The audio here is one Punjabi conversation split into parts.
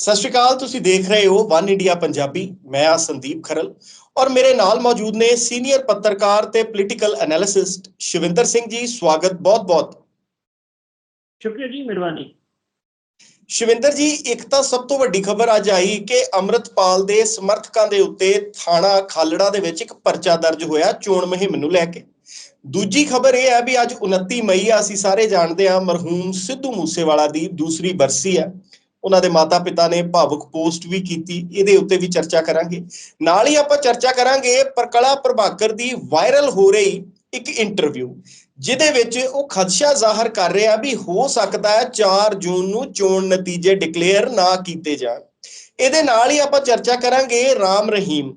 ਸਤਿ ਸ਼੍ਰੀ ਅਕਾਲ ਤੁਸੀਂ ਦੇਖ ਰਹੇ ਹੋ ਵਨ ਇੰਡੀਆ ਪੰਜਾਬੀ। ਮੈਂ ਆ ਸੰਦੀਪ ਖਰਲ ਔਰ ਮੇਰੇ ਨਾਲ ਮੌਜੂਦ ਨੇ ਸੀਨੀਅਰ ਪੱਤਰਕਾਰ ਤੇ ਪੋਲੀਟੀਕਲ ਐਨਾਲਿਸਟ ਸ਼ਿਵਿੰਦਰ ਸਿੰਘ ਜੀ। ਸਵਾਗਤ ਬਹੁਤ-ਬਹੁਤ ਸ਼ੁਕਰੀਆ ਜੀ ਮਿਹਰਬਾਨੀ। ਸ਼ਿਵਿੰਦਰ ਜੀ ਇੱਕ ਤਾਂ ਸਭ ਤੋਂ ਵੱਡੀ ਖਬਰ ਅੱਜ ਆਈ ਕਿ ਅੰਮ੍ਰਿਤਪਾਲ ਦੇ ਸਮਰਥਕਾਂ ਦੇ ਉੱਤੇ ਥਾਣਾ ਖਾਲੜਾ ਦੇ ਵਿੱਚ ਇੱਕ ਪਰਚਾ ਦਰਜ ਹੋਇਆ ਚੋਣ ਮੁਹਿੰਮ ਨੂੰ ਲੈ ਕੇ। ਦੂਜੀ ਖਬਰ ਇਹ ਹੈ ਵੀ ਅੱਜ 29 ਮਈ ਆ ਅਸੀਂ ਸਾਰੇ ਜਾਣਦੇ ਹਾਂ ਮਰਹੂਮ ਸਿੱਧੂ ਮੂਸੇਵਾਲਾ ਦੀ ਦੂਸਰੀ ਬਰਸੀ ਹੈ। ਉਹਨਾਂ ਦੇ ਮਾਤਾ-ਪਿਤਾ ਨੇ ਭਾਵੁਕ ਪੋਸਟ ਵੀ ਕੀਤੀ, ਇਹਦੇ ਉੱਤੇ ਵੀ ਚਰਚਾ ਕਰਾਂਗੇ। ਨਾਲ ਹੀ ਆਪਾਂ ਚਰਚਾ ਕਰਾਂਗੇ ਪ੍ਰਕਲਾ ਪ੍ਰਭਾਕਰ ਦੀ ਵਾਇਰਲ ਹੋ ਰਹੀ ਇੱਕ ਇੰਟਰਵਿਊ ਜਿਹਦੇ ਵਿੱਚ ਉਹ ਖਦਸ਼ਾ ਜ਼ਾਹਰ ਕਰ ਰਿਹਾ ਵੀ ਹੋ ਸਕਦਾ ਹੈ 4 ਜੂਨ ਨੂੰ ਚੋਣ ਨਤੀਜੇ ਡਿਕਲੇਅਰ ਨਾ ਕੀਤੇ ਜਾਣ। ਇਹਦੇ ਨਾਲ ਹੀ ਆਪਾਂ ਚਰਚਾ ਕਰਾਂਗੇ ਰਾਮ ਰਹੀਮ,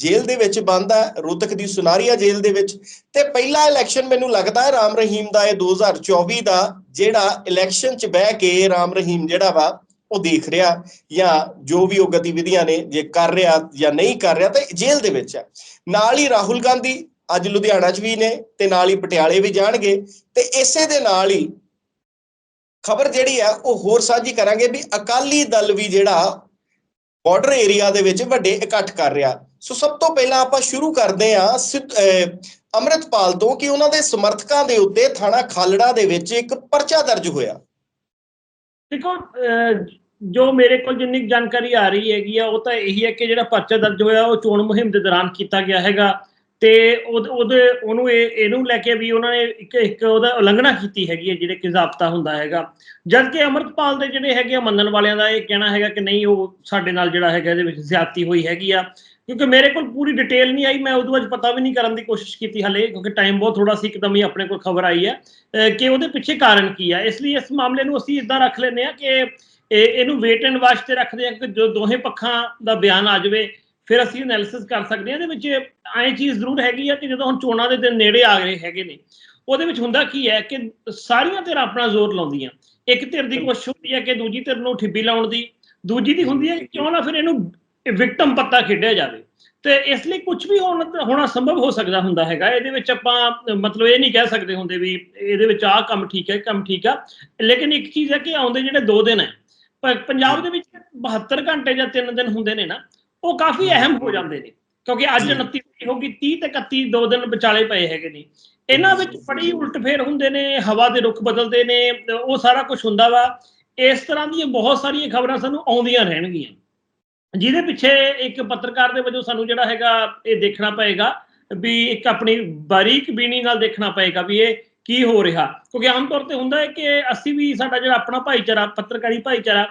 ਜੇਲ੍ਹ ਦੇ ਵਿੱਚ ਬੰਦ ਹੈ, ਰੋਤਕ ਦੀ ਸੁਨਾਰੀਆ ਜੇਲ੍ਹ ਦੇ ਵਿੱਚ। ਤੇ ਪਹਿਲਾ ਇਲੈਕਸ਼ਨ ਮੈਨੂੰ ਲੱਗਦਾ ਹੈ ਰਾਮ ਰਹੀਮ ਦਾ ਇਹ 2024 ਦਾ ਜਿਹੜਾ ਇਲੈਕਸ਼ਨ 'ਚ ਬਹਿ ਕੇ ਰਾਮ ਰਹੀਮ ਜਿਹੜਾ ਵਾ ਉਹ ਦੇਖ ਰਿਹਾ ਜਾਂ ਜੋ ਵੀ ਉਹ ਗਤੀਵਿਧੀਆਂ ਨੇ ਜੇ ਕਰ ਰਿਹਾ ਜਾਂ ਨਹੀਂ ਕਰ ਰਿਹਾ ਤਾਂ ਜੇਲ੍ਹ ਦੇ ਵਿੱਚ ਹੈ। ਨਾਲ ਹੀ ਰਾਹੁਲ ਗਾਂਧੀ ਅੱਜ ਲੁਧਿਆਣਾ 'ਚ ਵੀ ਨੇ ਤੇ ਨਾਲ ਹੀ ਪਟਿਆਲੇ ਵੀ ਜਾਣਗੇ ਤੇ ਇਸੇ ਦੇ ਨਾਲ ਹੀ ਖਬਰ ਜਿਹੜੀ ਆ ਉਹ ਹੋਰ ਸਾਂਝੀ ਕਰਾਂਗੇ ਵੀ ਅਕਾਲੀ ਦਲ ਵੀ ਜਿਹੜਾ ਬਾਰਡਰ ਏਰੀਆ ਦੇ ਵਿੱਚ ਵੱਡੇ ਇਕੱਠ ਕਰ ਰਿਹਾ। ਸੋ ਸਭ ਤੋਂ ਪਹਿਲਾਂ ਆਪਾਂ ਸ਼ੁਰੂ ਕਰਦੇ ਆ ਅੰਮ੍ਰਿਤਪਾਲ ਤੋਂ ਕਿ ਉਹਨਾਂ ਦੇ ਸਮਰਥਕਾਂ ਦੇ ਉੱਤੇ ਥਾਣਾ ਖਾਲੜਾ ਦੇ ਵਿੱਚ ਇੱਕ ਪਰਚਾ ਦਰਜ ਹੋਇਆ। ਦੇਖੋ ਜੋ ਮੇਰੇ ਕੋਲ ਜਿੰਨੀ ਜਾਣਕਾਰੀ ਆ ਰਹੀ ਹੈਗੀ ਆ, ਉਹ ਤਾਂ ਇਹੀ ਹੈ ਕਿ ਜਿਹੜਾ ਪਰਚਾ ਦਰਜ ਹੋਇਆ, ਉਹ ਚੋਣ ਮੁਹਿੰਮ ਦੇ ਦੌਰਾਨ ਕੀਤਾ ਗਿਆ ਹੈਗਾ। ਤੇ ਉਹਦੇ ਉਹਨੂੰ ਇਹ, ਇਹਨੂੰ ਲੈ ਕੇ ਵੀ ਉਹਨਾਂ ਨੇ ਇੱਕ ਇੱਕ ਉਹਦਾ ਉਲੰਘਣਾ ਕੀਤੀ ਹੈਗੀ ਹੈ, ਜਿਹੜੇ ਕਿ ਜ਼ਾਬਤਾ ਹੁੰਦਾ ਹੈਗਾ। ਜਦ ਕਿ ਅਮਰਤਪਾਲ ਦੇ ਜਿਹੜੇ ਹੈਗੇ ਆ, ਮੰਨਣ ਵਾਲਿਆਂ ਦਾ ਇਹ ਕਹਿਣਾ ਹੈਗਾ ਕਿ ਨਹੀਂ, ਉਹ ਸਾਡੇ ਨਾਲ ਜਿਹੜਾ ਹੈਗਾ, ਇਹਦੇ ਵਿੱਚ ਜ਼ਿਆਦਤੀ ਹੋਈ ਹੈਗੀ ਆ। ਕਿਉਂਕਿ ਮੇਰੇ ਕੋਲ ਪੂਰੀ ਡਿਟੇਲ ਨਹੀਂ ਆਈ, ਮੈਂ ਉਹਦੇ ਅੱਜ ਪਤਾ ਵੀ ਨਹੀਂ ਕਰਨ ਦੀ ਕੋਸ਼ਿਸ਼ ਕੀਤੀ ਹਲੇ, ਕਿਉਂਕਿ ਟਾਈਮ ਬਹੁਤ ਥੋੜਾ ਸੀ, ਇੱਕਦਮ ਹੀ ਆਪਣੇ ਕੋਲ ਖਬਰ ਆਈ ਹੈ। ਕਿ ਉਹਦੇ ਪਿੱਛੇ ਕਾਰਨ ਕੀ ਆ? ਇਸ ਲਈ ਇਸ ਮਾਮਲੇ ਨੂੰ ਅਸੀਂ ਇਦਾਂ ਰੱਖ ਲੈਨੇ ਆ ਕਿ ਇਹ ਇਹਨੂੰ ਵੇਟ ਐਂਡ ਵਾਚ ਤੇ ਰੱਖਦੇ ਆ ਕਿ ਜੋ ਦੋਹੇ ਪੱਖਾਂ ਦਾ ਬਿਆਨ ਆ ਜਾਵੇ, ਫਿਰ ਅਸੀਂ ਐਨਾਲਿਸਿਸ ਕਰ ਸਕਦੇ ਹਾਂ। ਇਹਦੇ ਵਿੱਚ ਐਂ ਚੀਜ਼ ਜ਼ਰੂਰ ਹੈਗੀ ਆ ਕਿ ਜਦੋਂ ਹੁਣ ਚੋਣਾਂ ਦੇ ਦਿਨ ਨੇੜੇ ਆ ਰਹੇ ਹੈਗੇ ਨੇ, ਉਹਦੇ ਵਿੱਚ ਹੁੰਦਾ ਕੀ ਹੈ ਕਿ ਸਾਰੀਆਂ ਧਿਰਾਂ ਆਪਣਾ ਜ਼ੋਰ ਲਾਉਂਦੀਆਂ। ਇੱਕ ਧਿਰ ਦੀ ਕੋਸ਼ਿਸ਼ ਹੁੰਦੀ ਹੈ ਕਿ ਦੂਜੀ ਧਿਰ ਨੂੰ ਠਿੱਬੀ ਲਾਉਣ ਦੀ, ਦੂਜੀ ਦੀ ਹੁੰਦੀ ਹੈ ਕਿਉਂ ਨਾ ਫਿਰ ਇਹਨੂੰ ਵਿਕਟਮ ਪੱਤਾ ਖੇਡਿਆ ਜਾਵੇ। ਤੇ ਇਸ ਲਈ ਕੁਝ ਵੀ ਹੋਣਾ ਸੰਭਵ ਹੋ ਸਕਦਾ ਹੁੰਦਾ ਹੈਗਾ। ਇਹਦੇ ਵਿੱਚ ਆਪਾਂ, ਮਤਲਬ ਇਹ ਨਹੀਂ ਕਹਿ ਸਕਦੇ ਹੁੰਦੇ ਵੀ ਇਹਦੇ ਵਿੱਚ ਆਹ ਕੰਮ ਠੀਕ ਹੈ ਕੰਮ ਠੀਕ ਆ। ਲੇਕਿਨ ਇੱਕ ਚੀਜ਼ ਹੈ ਕਿ ਆਉਂਦੇ ਜਿਹੜੇ 2 ਦਿਨ ਹੈ ਪੰਜਾਬ ਦੇ ਵਿੱਚ 72 ਘੰਟੇ ਜਾਂ 3 ਦਿਨ ਹੁੰਦੇ ਨੇ ਨਾ ਉਹ ਕਾਫੀ ਅਹਿਮ ਹੋ ਜਾਂਦੇ ਨੇ ਕਿਉਂਕਿ ਅੱਜ 29 ਹੋ ਗਈ 30 ਤੇ 31 ਦੋ ਦਿਨ ਵਿਚਾਲੇ ਪਏ ਹੈਗੇ ਨੇ। ਇਹਨਾਂ ਵਿੱਚ ਬੜੀ ਉਲਟਫੇਰ ਹੁੰਦੇ ਨੇ ਹਵਾ ਦੇ ਰੁਖ ਬਦਲਦੇ ਨੇ ਉਹ ਸਾਰਾ ਕੁਝ ਹੁੰਦਾ ਵਾ। ਇਸ ਤਰ੍ਹਾਂ ਦੀਆਂ ਬਹੁਤ ਸਾਰੀਆਂ ਖਬਰਾਂ ਸਾਨੂੰ ਆਉਂਦੀਆਂ ਰਹਿਣਗੀਆਂ। ਜਿਹਦੇ ਪਿੱਛੇ ਇੱਕ ਪੱਤਰਕਾਰ ਦੇ ਵਜੋਂ ਸਾਨੂੰ ਜਿਹੜਾ ਹੈਗਾ ਇਹ ਦੇਖਣਾ ਪਏਗਾ ਵੀ ਇੱਕ ਆਪਣੀ ਬਾਰੀਕ ਬੀਣੀ ਨਾਲ ਦੇਖਣਾ ਪਏਗਾ ਵੀ ਇਹ ਕੀ ਹੋ ਰਿਹਾ? ਕਿਉਂਕਿ ਆਮ ਤੌਰ ਤੇ ਹੁੰਦਾ ਹੈ ਕਿ ਅਸੀਂ ਵੀ ਸਾਡਾ ਜਿਹੜਾ ਆਪਣਾ ਭਾਈਚਾਰਾ, ਪੱਤਰਕਾਰੀ ਭਾਈਚਾਰਾ,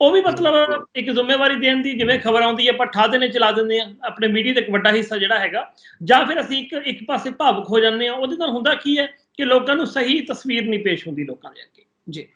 ਉਹ ਵੀ ਮਤਲਬ ਇੱਕ ਜ਼ਿੰਮੇਵਾਰੀ ਦੇਣ ਦੀ, ਜਿਵੇਂ ਖਬਰ ਆਉਂਦੀ ਹੈ, ਆਪਾਂ ਠਾ ਦੇਣੇ, ਚਲਾ ਦਿੰਦੇ ਆ ਆਪਣੇ ਮੀਡੀਆ ਦਾ ਇੱਕ ਵੱਡਾ ਹਿੱਸਾ ਜਿਹੜਾ ਹੈਗਾ। ਜਾਂ ਫਿਰ ਅਸੀਂ ਇੱਕ ਇੱਕ ਪਾਸੇ ਭਾਵੁਕ ਹੋ ਜਾਂਦੇ ਆ ਉਹਦੇ ਨਾਲ ਹੁੰਦਾ ਕੀ ਹੈ ਕਿ ਲੋਕਾਂ ਨੂੰ ਸਹੀ ਤਸਵੀਰ ਨਹੀਂ ਪੇਸ਼ ਹੁੰਦੀ ਲੋਕਾਂ ਦੇ ਅੱਗੇ। ਜੀ।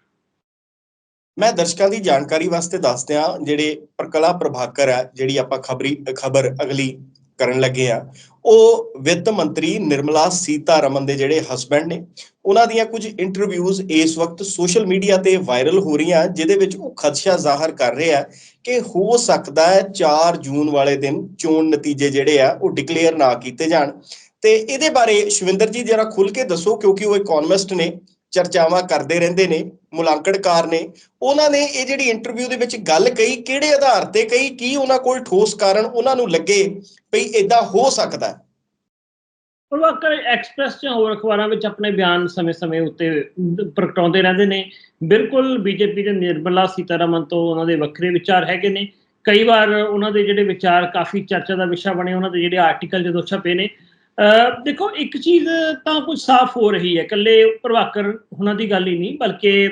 ਮੈਂ ਦਰਸ਼ਕਾਂ ਦੀ ਜਾਣਕਾਰੀ ਵਾਸਤੇ ਦੱਸਦਿਆਂ, ਜਿਹੜੇ ਪ੍ਰਕਲਾ ਪ੍ਰਭਾਕਰ ਹੈ, ਜਿਹੜੀ ਆਪਾਂ ਖਬਰੀ, ਖਬਰ ਅਗਲੀ ਕਰਨ ਲੱਗੇ ਆ। ਉਹ ਵਿੱਤ ਮੰਤਰੀ ਨਿਰਮਲਾ ਸੀਤਾਰਮਨ ਦੇ ਜਿਹੜੇ ਹਸਬੰਡ ਨੇ, ਉਹਨਾਂ ਦੀਆਂ ਕੁਝ ਇੰਟਰਵਿਊਜ਼ ਇਸ ਵਕਤ ਸੋਸ਼ਲ ਮੀਡੀਆ ਤੇ ਵਾਇਰਲ ਹੋ ਰਹੀਆਂ, ਜਿਹਦੇ ਵਿੱਚ ਉਹ ਖਦਸ਼ਾ ਜ਼ਾਹਰ ਕਰ ਰਹੇ ਆ ਕਿ ਹੋ ਸਕਦਾ ਹੈ 4 ਜੂਨ ਵਾਲੇ ਦਿਨ ਚੋਣ ਨਤੀਜੇ ਜਿਹੜੇ ਆ, ਉਹ ਡਿਕਲੇਅਰ ਨਾ ਕੀਤੇ ਜਾਣ। ਤੇ ਇਹਦੇ ਬਾਰੇ ਸ਼ਵਿੰਦਰ ਜੀ ਜਰਾ ਖੁੱਲ ਕੇ ਦੱਸੋ, ਕਿਉਂਕਿ ਉਹ ਇਕਨੋਮਿਸਟ ਨੇ। ਚਰਚਾਵਾਂ ਕਰਦੇ ਰਹਿੰਦੇ ਨੇ, ਮੁਲਾਂਕਣਕਾਰ ਨੇ, ਉਹਨਾਂ ਨੇ ਇਹ ਜਿਹੜੀ ਇੰਟਰਵਿਊ ਦੇ ਵਿੱਚ ਗੱਲ ਕਹੀ, ਕਿਹੜੇ ਆਧਾਰ ਤੇ ਕਹੀ, ਕੀ ਉਹਨਾਂ ਕੋਲ ਠੋਸ ਕਾਰਨ ਉਹਨਾਂ ਨੂੰ ਲੱਗੇ ਭਈ ਇਦਾਂ ਹੋ ਸਕਦਾ ਹੈ? ਪ੍ਰਵਾਕਰ ਐਕਸਪ੍ਰੈਸ ਜਾਂ ਹੋਰ ਅਖਬਾਰਾਂ ਵਿੱਚ ਆਪਣੇ ਬਿਆਨ ਸਮੇਂ-ਸਮੇਂ ਉੱਤੇ ਪ੍ਰਗਟਾਉਂਦੇ ਰਹਿੰਦੇ ਨੇ। ਬਿਲਕੁਲ ਬੀਜੇਪੀ ਦੇ ਨਿਰਮਲਾ ਸੀਤਾਰਮਨ ਤੋਂ ਉਹਨਾਂ ਦੇ ਵੱਖਰੇ ਵਿਚਾਰ ਹੈਗੇ ਨੇ। ਕਈ ਵਾਰ ਉਹਨਾਂ ਦੇ ਜਿਹੜੇ ਵਿਚਾਰ ਕਾਫੀ ਚਰਚਾ ਦਾ ਵਿਸ਼ਾ ਬਣੇ, ਉਹਨਾਂ ਦੇ ਜਿਹੜੇ ਆਰਟੀਕਲ ਜਦੋਂ ਛਪੇ ਨੇ ਦੇਖੋ, ਇੱਕ ਚੀਜ਼ ਤਾਂ ਕੁਝ ਸਾਫ਼ ਹੋ ਰਹੀ ਹੈ। ਇਕੱਲੇ ਪ੍ਰਭਾਕਰ ਉਹਨਾਂ ਦੀ ਗੱਲ ਹੀ ਨਹੀਂ, ਬਲਕਿ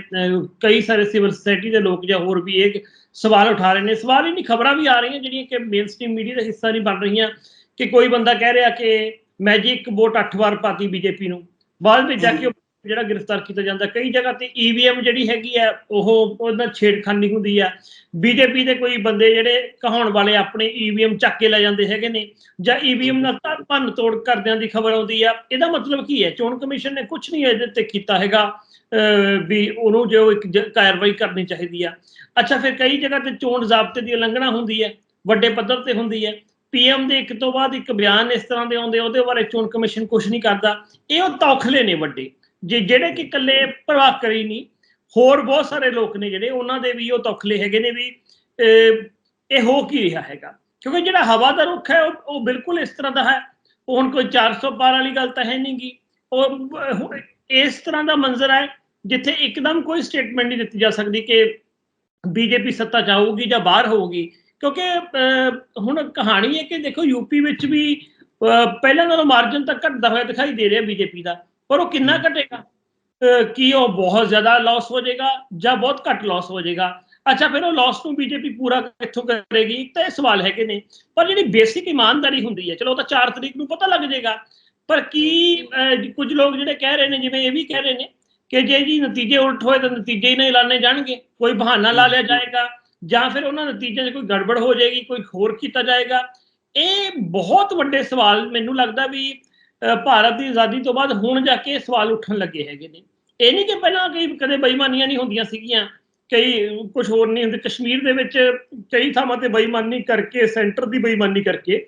ਕਈ ਸਾਰੇ ਸਿਵਲ ਸੋਸਾਇਟੀ ਦੇ ਲੋਕ ਜਾਂ ਹੋਰ ਵੀ ਇਹ ਸਵਾਲ ਉਠਾ ਰਹੇ ਨੇ। ਸਵਾਲ ਹੀ ਨਹੀਂ, ਖਬਰਾਂ ਵੀ ਆ ਰਹੀਆਂ ਜਿਹੜੀਆਂ ਕਿ ਮੇਨ ਸਟ੍ਰੀਮ ਮੀਡੀਆ ਦਾ ਹਿੱਸਾ ਨਹੀਂ ਬਣ ਰਹੀਆਂ ਕਿ ਕੋਈ ਬੰਦਾ ਕਹਿ ਰਿਹਾ ਕਿ ਮੈਂ ਜੀ ਇੱਕ ਵੋਟ 8 ਵਾਰ ਪਾਤੀ ਬੀਜੇਪੀ ਨੂੰ। ਬਾਅਦ ਵਿੱਚ ਜਾ ਕੇ ਉਹ ਜਿਹੜਾ ਗ੍ਰਿਫਤਾਰ ਕੀਤਾ ਜਾਂਦਾ, ਕਈ ਜਗ੍ਹਾ ਤੇ ਈਵੀਐਮ ਜਿਹੜੀ ਹੈਗੀ ਆ, ਉਹ ਉਹਨਾਂ ਛੇੜਖਾਨੀ ਹੁੰਦੀ ਆ। ਬੀਜੇਪੀ ਦੇ ਕੋਈ ਬੰਦੇ ਜਿਹੜੇ ਕਹਾਉਣ ਵਾਲੇ ਆਪਣੇ ਈਵੀਐਮ ਚੱਕ ਕੇ ਲੈ ਜਾਂਦੇ ਹੈਗੇ ਨੇ, ਜਾਂ ਈਵੀਐਮ ਨਾਲ ਭੰਨ ਤੋੜ ਕਰਦਿਆਂ ਦੀ ਖਬਰ ਆਉਂਦੀ ਆ, ਇਹਦਾ ਮਤਲਬ ਕੀ ਹੈ? ਚੋਣ ਕਮਿਸ਼ਨ ਨੇ ਕੁਝ ਨਹੀਂ ਇਹਦੇ ਤੇ ਕੀਤਾ ਹੈਗਾ ਵੀ ਉਹਨੂੰ ਜੋ ਇੱਕ ਕਾਰਵਾਈ ਕਰਨੀ ਚਾਹੀਦੀ ਆ। ਅੱਛਾ, ਫਿਰ ਕਈ ਜਗ੍ਹਾ ਤੇ ਚੋਣ ਜ਼ਾਬਤੇ ਦੀ ਉਲੰਘਣਾ ਹੁੰਦੀ ਹੈ, ਵੱਡੇ ਪੱਧਰ ਤੇ ਹੁੰਦੀ ਹੈ। ਪੀਐਮ ਦੇ ਇੱਕ ਤੋਂ ਬਾਅਦ ਇੱਕ ਬਿਆਨ ਇਸ ਤਰ੍ਹਾਂ ਦੇ ਆਉਂਦੇ ਉਹਦੇ ਬਾਰੇ ਚੋਣ ਕਮਿਸ਼ਨ ਕੁਝ ਨਹੀਂ ਕਰਦਾ। ਇਹ ਉਹ ਤੌਖਲੇ ਨੇ ਵੱਡੇ। ਜੇ ਜਿਹੜੇ ਕਿ ਇਕੱਲੇ ਪ੍ਰਭਾਕਰੀ ਨਹੀਂ ਹੋਰ ਬਹੁਤ ਸਾਰੇ ਲੋਕ ਨੇ ਜਿਹੜੇ, ਉਹਨਾਂ ਦੇ ਵੀ ਉਹ ਤੌਖਲੇ ਹੈਗੇ ਨੇ ਵੀ ਇਹ ਹੋ ਕੀ ਰਿਹਾ ਹੈਗਾ? ਕਿਉਂਕਿ ਜਿਹੜਾ ਹਵਾ ਦਾ ਰੁੱਖ ਹੈ, ਉਹ ਉਹ ਬਿਲਕੁਲ ਇਸ ਤਰ੍ਹਾਂ ਦਾ ਹੈ। ਉਹ ਹੁਣ ਕੋਈ 400 ਪਾਰ ਵਾਲੀ ਗੱਲ ਤਾਂ ਹੈ ਨਹੀਂਗੀ ਉਹ ਇਸ ਤਰ੍ਹਾਂ ਦਾ ਮੰਜ਼ਰ ਹੈ, ਜਿੱਥੇ ਇੱਕਦਮ ਕੋਈ ਸਟੇਟਮੈਂਟ ਨਹੀਂ ਦਿੱਤੀ ਜਾ ਸਕਦੀ ਕਿ ਬੀਜੇਪੀ ਸੱਤਾ ਚਾਹੂਗੀ ਜਾਂ ਬਾਹਰ ਹੋਊਗੀ। ਕਿਉਂਕਿ ਹੁਣ ਕਹਾਣੀ ਹੈ ਕਿ ਦੇਖੋ ਯੂਪੀ ਵਿੱਚ ਵੀ ਪਹਿਲਾਂ ਨਾਲੋਂ ਮਾਰਜਨ ਤਾਂ ਘਟਦਾ ਹੋਇਆ ਦਿਖਾਈ ਦੇ ਰਿਹਾ ਬੀਜੇਪੀ ਦਾ। ਪਰ ਉਹ ਕਿੰਨਾ ਘਟੇਗਾ? ਕੀ ਉਹ ਬਹੁਤ ਜ਼ਿਆਦਾ ਲਾਸ ਹੋ ਜਾਏਗਾ ਜਾਂ ਬਹੁਤ ਘੱਟ ਲਾਸ ਹੋ ਜਾਏਗਾ? ਅੱਛਾ ਫਿਰ ਉਹ ਲਾਸ ਨੂੰ ਬੀਜੇਪੀ ਪੂਰਾ ਕਿੱਥੋਂ ਕਰੇਗੀ? ਇੱਕ ਤਾਂ ਇਹ ਸਵਾਲ ਹੈਗੇ ਨੇ। ਪਰ ਜਿਹੜੀ ਬੇਸਿਕ ਇਮਾਨਦਾਰੀ ਹੁੰਦੀ ਹੈ ਚਲੋ ਉਹ ਤਾਂ 4 ਤਰੀਕ ਨੂੰ ਪਤਾ ਲੱਗ ਜਾਏਗਾ। ਪਰ ਕੀ ਕੁਝ ਲੋਕ ਜਿਹੜੇ ਕਹਿ ਰਹੇ ਨੇ ਜਿਵੇਂ ਇਹ ਵੀ ਕਹਿ ਰਹੇ ਨੇ ਕਿ ਜੇ ਜੀ ਨਤੀਜੇ ਉਲਟ ਹੋਏ ਤਾਂ ਨਤੀਜੇ ਹੀ ਨਹੀਂ ਐਲਾਨੇ ਜਾਣਗੇ। ਕੋਈ ਬਹਾਨਾ ਲਾ ਲਿਆ ਜਾਏਗਾ ਜਾਂ ਫਿਰ ਉਹਨਾਂ ਨਤੀਜਿਆਂ 'ਚ ਕੋਈ ਗੜਬੜ ਹੋ ਜਾਏਗੀ ਕੋਈ ਹੋਰ ਕੀਤਾ ਜਾਏਗਾ। ਇਹ ਬਹੁਤ ਵੱਡੇ ਸਵਾਲ ਮੈਨੂੰ ਲੱਗਦਾ ਵੀ ਭਾਰਤ ਦੀ ਆਜ਼ਾਦੀ ਤੋਂ ਬਾਅਦ ਹੁਣ ਜਾ ਕੇ ਇਹ ਸਵਾਲ ਉੱਠਣ ਲੱਗੇ ਹੈਗੇ ਨੇ। ਇਹ ਨਹੀਂ ਕਿ ਪਹਿਲਾਂ ਕਈ ਕਦੇ ਬੇਈਮਾਨੀਆਂ ਨਹੀਂ ਹੁੰਦੀਆਂ ਸੀਗੀਆਂ। ਕਈ ਕੁਝ ਹੋਰ ਨਹੀਂ ਹੁੰਦੇ। ਕਸ਼ਮੀਰ ਦੇ ਵਿੱਚ ਕਈ ਥਾਵਾਂ ਤੇ ਬੇਈਮਾਨੀ ਕਰਕੇ, ਸੈਂਟਰ ਦੀ ਬੇਈਮਾਨੀ ਕਰਕੇ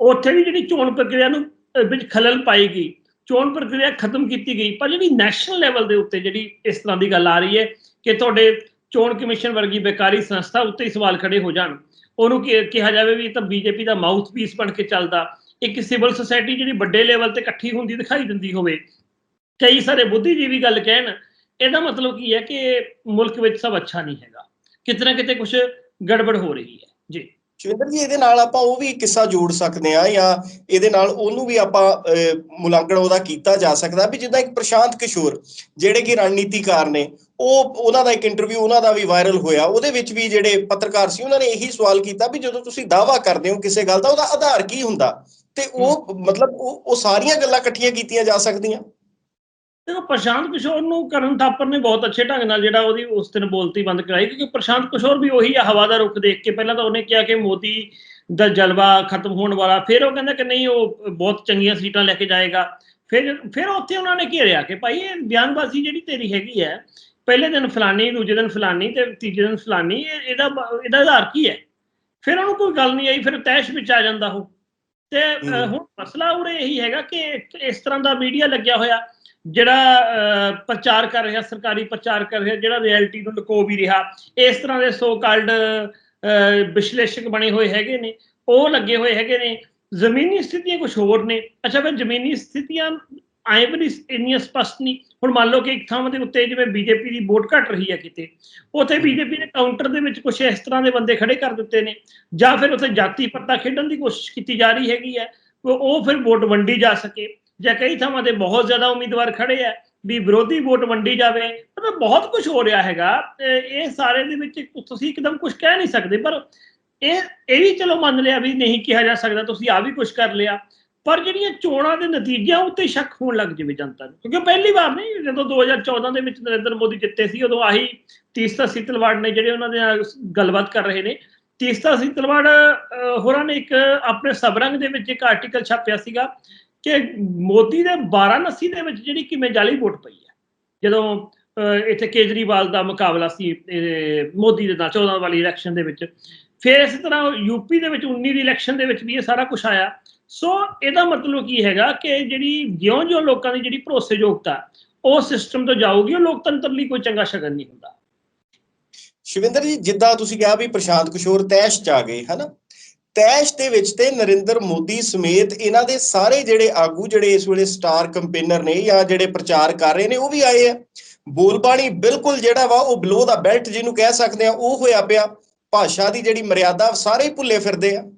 ਉੱਥੇ ਵੀ ਜਿਹੜੀ ਚੋਣ ਪ੍ਰਕਿਰਿਆ ਨੂੰ ਵਿੱਚ ਖਲਲ ਪਾਈ ਗਈ। ਚੋਣ ਪ੍ਰਕਿਰਿਆ ਖਤਮ ਕੀਤੀ ਗਈ। ਪਰ ਜਿਹੜੀ ਨੈਸ਼ਨਲ ਲੈਵਲ ਦੇ ਉੱਤੇ ਜਿਹੜੀ ਇਸ ਤਰ੍ਹਾਂ ਦੀ ਗੱਲ ਆ ਰਹੀ ਹੈ ਕਿ ਤੁਹਾਡੇ ਚੋਣ ਕਮਿਸ਼ਨ ਵਰਗੀ ਬੇਕਾਰੀ ਸੰਸਥਾ ਉੱਤੇ ਹੀ ਸਵਾਲ ਖੜੇ ਹੋ ਜਾਣ। ਉਹਨੂੰ ਕਿ- ਕਿਹਾ ਜਾਵੇ ਵੀ ਇਹ ਤਾਂ ਬੀਜੇਪੀ ਦਾ ਮਾਊਥ ਪੀਸ ਬਣ ਕੇ ਚੱਲਦਾ। ਇੱਕ ਸਿਵਲ ਸੁਸਾਇਟੀ ਜਿਹੜੀ ਵੱਡੇ ਲੈਵਲ ਤੇ ਇਕੱਠੀ ਹੁੰਦੀ ਦਿਖਾਈ ਦਿੰਦੀ ਹੋਵੇ। ਕਈ ਸਾਰੇ ਬੁੱਧੀਜੀਵੀ ਗੱਲ ਕਹਿਣ, ਇਹਦਾ ਮਤਲਬ ਕੀ ਹੈ ਕਿ ਮੁਲਕ ਵਿੱਚ ਸਭ ਅੱਛਾ ਨਹੀਂ ਹੈਗਾ। ਕਿਤੇ ਨਾ ਕਿਤੇ ਕੁਝ ਗੜਬੜ ਹੋ ਰਹੀ ਹੈ। ਜੀ। ਸ਼ਿਵਿੰਦਰ ਜੀ, ਇਹਦੇ ਨਾਲ ਆਪਾਂ ਉਹ ਵੀ ਕਿੱਸਾ ਜੋੜ ਸਕਦੇ ਆ ਜਾਂ ਇਹਦੇ ਨਾਲ ਉਹਨੂੰ ਵੀ ਆਪਾਂ ਮੁਲਾਂਕਣ ਉਹਦਾ ਕੀਤਾ ਜਾ ਸਕਦਾ ਵੀ ਜਿੱਦਾਂ ਇੱਕ ਪ੍ਰਸ਼ਾਂਤ ਕਿਸ਼ੋਰ ਜਿਹੜੇ ਕਿ ਰਣਨੀਤੀਕਾਰ ਨੇ, ਉਹ ਉਹਨਾਂ ਦਾ ਇੱਕ ਇੰਟਰਵਿਊ ਉਹਨਾਂ ਦਾ ਵੀ ਵਾਇਰਲ ਹੋਇਆ। ਉਹਦੇ ਵਿੱਚ ਵੀ ਜਿਹੜੇ ਪੱਤਰਕਾਰ ਸੀ, ਉਹਨਾਂ ਨੇ ਇਹੀ ਸਵਾਲ ਕੀਤਾ ਵੀ ਜਦੋਂ ਤੁਸੀਂ ਦਾਅਵਾ ਕਰਦੇ ਹੋ ਕਿਸੇ ਗੱਲ ਦਾ, ਉਹਦਾ ਆਧਾਰ ਕੀ ਹੁੰਦਾ? ਤੇ ਉਹ ਮਤਲਬ ਉਹ ਉਹ ਸਾਰੀਆਂ ਗੱਲਾਂ ਇਕੱਠੀਆਂ ਕੀਤੀਆਂ ਜਾ ਸਕਦੀਆਂ। ਦੇਖੋ ਪ੍ਰਸ਼ਾਂਤ ਕਿਸ਼ੋਰ ਨੂੰ ਕਰਨ ਥਾਪਰ ਨੇ ਬਹੁਤ ਅੱਛੇ ਢੰਗ ਨਾਲ ਜਿਹੜਾ ਉਹਦੀ ਉਸ ਦਿਨ ਬੋਲਤੀ ਬੰਦ ਕਰਾਈ ਕਿਉਂਕਿ ਪ੍ਰਸ਼ਾਂਤ ਕਿਸ਼ੋਰ ਵੀ ਉਹੀ ਆ ਹਵਾ ਦਾ ਰੁਖ ਦੇਖ ਕੇ ਪਹਿਲਾਂ ਤਾਂ ਉਹਨੇ ਕਿਹਾ ਕਿ ਮੋਦੀ ਦਾ ਜਲਵਾ ਖਤਮ ਹੋਣ ਵਾਲਾ ਫਿਰ ਉਹ ਕਹਿੰਦਾ ਕਿ ਨਹੀਂ ਉਹ ਬਹੁਤ ਚੰਗੀਆਂ ਸੀਟਾਂ ਲੈ ਕੇ ਜਾਏਗਾ। ਫਿਰ ਫਿਰ ਉੱਥੇ ਉਹਨਾਂ ਨੇ ਘੇਰਿਆ ਕਿ ਭਾਈ ਇਹ ਬਿਆਨਬਾਜ਼ੀ ਜਿਹੜੀ ਤੇਰੀ ਹੈਗੀ ਹੈ ਪਹਿਲੇ ਦਿਨ ਫਲਾਨੀ ਦੂਜੇ ਦਿਨ ਫਲਾਨੀ ਤੇ ਤੀਜੇ ਦਿਨ ਫਲਾਨੀ ਇਹ- ਇਹਦਾ ਇਹਦਾ ਆਧਾਰ ਕੀ ਹੈ? ਫਿਰ ਉਹਨੂੰ ਕੋਈ ਗੱਲ ਨਹੀਂ ਆਈ ਫਿਰ ਤੈਸ਼ ਵਿੱਚ ਆ ਜਾਂਦਾ ਉਹ। ਤੇ। ਹੁਣ ਮਸਲਾ ਉਰੇ ਇਹੀ ਹੈਗਾ ਕਿ ਇਸ ਤਰ੍ਹਾਂ ਦਾ ਮੀਡੀਆ ਲੱਗਿਆ ਹੋਇਆ ਜਿਹੜਾ ਪ੍ਰਚਾਰ ਕਰ ਰਿਹਾ ਸਰਕਾਰੀ ਪ੍ਰਚਾਰ ਕਰ ਰਿਹਾ ਜਿਹੜਾ ਰਿਐਲਿਟੀ ਨੂੰ ਲੁਕੋ ਵੀ ਰਿਹਾ ਇਸ ਤਰ੍ਹਾਂ ਦੇ ਸੋ ਕਾਲਡ ਵਿਸ਼ਲੇਸ਼ਕ ਬਣੇ ਹੋਏ ਹੈਗੇ ਨੇ ਉਹ ਲੱਗੇ ਹੋਏ ਹੈਗੇ ਨੇ ਜ਼ਮੀਨੀ ਸਥਿਤੀਆਂ ਕੁਝ ਹੋਰ ਨੇ ਅੱਛਾ ਫਿਰ ਜ਼ਮੀਨੀ ਸਥਿਤੀਆਂ ਆਏ ਵੀ ਇੰਨੀਆਂ ਸਪਸ਼ਟ ਨਹੀਂ। ਹੁਣ ਮੰਨ ਲਓ ਕਿ ਇੱਕ ਥਾਂ ਦੇ ਉੱਤੇ ਜਿਵੇਂ ਬੀਜੇਪੀ ਦੀ ਵੋਟ ਘਟ ਰਹੀ ਹੈ ਕਿਤੇ, ਉੱਥੇ ਬੀਜੇਪੀ ਨੇ ਕਾਊਂਟਰ ਦੇ ਵਿੱਚ ਕੁਝ ਇਸ ਤਰ੍ਹਾਂ ਦੇ ਬੰਦੇ ਖੜੇ ਕਰ ਦਿੱਤੇ ਨੇ, ਜਾਂ ਫਿਰ ਉੱਥੇ ਜਾਤੀ ਪੱਤਾ ਖੇਡਣ ਦੀ ਕੋਸ਼ਿਸ਼ ਕੀਤੀ ਜਾ ਰਹੀ ਹੈਗੀ ਹੈ, ਉਹ- ਫਿਰ ਵੋਟ ਵੰਡੀ ਜਾ ਸਕੇ, ਜਾਂ ਕਈ ਥਾਵਾਂ ਤੇ ਬਹੁਤ ਜ਼ਿਆਦਾ ਉਮੀਦਵਾਰ ਖੜੇ ਆ ਵੀ ਵਿਰੋਧੀ ਵੋਟ ਵੰਡੀ ਜਾਵੇ, ਮਤਲਬ ਬਹੁਤ ਕੁਝ ਹੋ ਰਿਹਾ ਹੈਗਾ ਇਹ ਸਾਰੇ ਦੇ ਵਿੱਚ ਤੁਸੀਂ ਇੱਕਦਮ ਕੁਝ ਕਹਿ ਨਹੀਂ ਸਕਦੇ, ਪਰ ਇਹ ਇਹ ਵੀ ਚਲੋ ਮੰਨ ਲਿਆ ਵੀ ਨਹੀਂ ਕਿਹਾ ਜਾ ਸਕਦਾ, ਤੁਸੀਂ ਆ ਵੀ ਕੁਝ ਕਰ ਲਿਆ। ਪਰ ਜਿਹੜੀਆਂ ਚੋਣਾਂ ਦੇ ਨਤੀਜਿਆਂ ਉੱਤੇ ਸ਼ੱਕ ਹੋਣ ਲੱਗ ਜਾਵੇ ਜਨਤਾ ਨੂੰ, ਕਿਉਂਕਿ ਪਹਿਲੀ ਵਾਰ ਨਹੀਂ, ਜਦੋਂ 2014 ਦੇ ਵਿੱਚ ਨਰਿੰਦਰ ਮੋਦੀ ਜਿੱਤੇ ਸੀ, ਉਦੋਂ ਆਹੀ ਤੀਸਤਾ ਸੀਤਲਵਾੜ ਨੇ ਜਿਹੜੇ ਉਹਨਾਂ ਦੇ ਨਾਲ ਗੱਲਬਾਤ ਕਰ ਰਹੇ ਨੇ। ਤੀਸਤਾ ਸੀਤਲਵਾੜ ਹੋਰਾਂ ਨੇ ਇੱਕ ਆਪਣੇ ਸਬਰੰਗ ਦੇ ਵਿੱਚ ਇੱਕ ਆਰਟੀਕਲ ਛਾਪਿਆ ਸੀਗਾ ਕਿ ਮੋਦੀ ਦੇ ਵਾਰਾਣਸੀ ਦੇ ਵਿੱਚ ਜਿਹੜੀ ਕਿਵੇਂ ਜਾਲੀ ਵੋਟ ਪਈ ਹੈ। ਜਦੋਂ ਇੱਥੇ ਕੇਜਰੀਵਾਲ ਦਾ ਮੁਕਾਬਲਾ ਸੀ ਮੋਦੀ ਦੇ ਨਾਲ 14 ਵਾਲੀ ਇਲੈਕਸ਼ਨ ਦੇ ਵਿੱਚ, ਫਿਰ ਇਸ ਤਰ੍ਹਾਂ ਯੂਪੀ ਦੇ ਵਿੱਚ 19 ਦੀ ਇਲੈਕਸ਼ਨ ਦੇ ਵਿੱਚ ਵੀ ਇਹ ਸਾਰਾ ਕੁਝ ਆਇਆ। ਸੋ ਇਹਦਾ ਮਤਲਬ ਕੀ ਹੈਗਾ ਕਿ ਜਿਹੜੀ ਜਿਉਂ-ਜਿਉਂ ਲੋਕਾਂ ਦੀ ਜਿਹੜੀ ਭਰੋਸੇਯੋਗਤਾ, ਉਹ ਸਿਸਟਮ ਤੋਂ ਜਾਊਗੀ, ਉਹ ਲੋਕਤੰਤਰ ਲਈ ਕੋਈ ਚੰਗਾ ਸ਼ਗਨ ਨਹੀਂ ਹੁੰਦਾ। ਸ਼ਿਵਿੰਦਰ ਜੀ, ਜਿੱਦਾਂ ਤੁਸੀਂ ਕਿਹਾ ਵੀ ਪ੍ਰਸ਼ਾਂਤ ਕਿਸ਼ੋਰ ਤੈਸ਼ ਚ ਆ ਗਏ, ਹਨਾ? ਤੈਸ਼ ਦੇ ਵਿੱਚ ਤੇ ਨਰਿੰਦਰ ਮੋਦੀ ਸਮੇਤ ਇਹਨਾਂ ਦੇ ਸਾਰੇ ਜਿਹੜੇ ਆਗੂ, ਜਿਹੜੇ ਇਸ ਵੇਲੇ ਸਟਾਰ ਕੰਪੇਨਰ ਨੇ ਜਾਂ ਜਿਹੜੇ ਪ੍ਰਚਾਰ ਕਰ ਰਹੇ ਨੇ, ਉਹ ਵੀ ਆਏ ਆ। ਬੋਲਬਾਣੀ ਬਿਲਕੁਲ ਜਿਹੜਾ ਵਾ, ਉਹ ਬਲੋ ਦਾ ਬੈਲਟ ਜਿਹਨੂੰ ਕਹਿ ਸਕਦੇ ਆ, ਉਹ ਹੋਇਆ ਪਿਆ। ਭਾਸ਼ਾ ਦੀ ਜਿਹੜੀ ਮਰਿਆਦਾ, ਸਾਰੇ ਭੁੱਲੇ ਫਿਰਦੇ ਆ।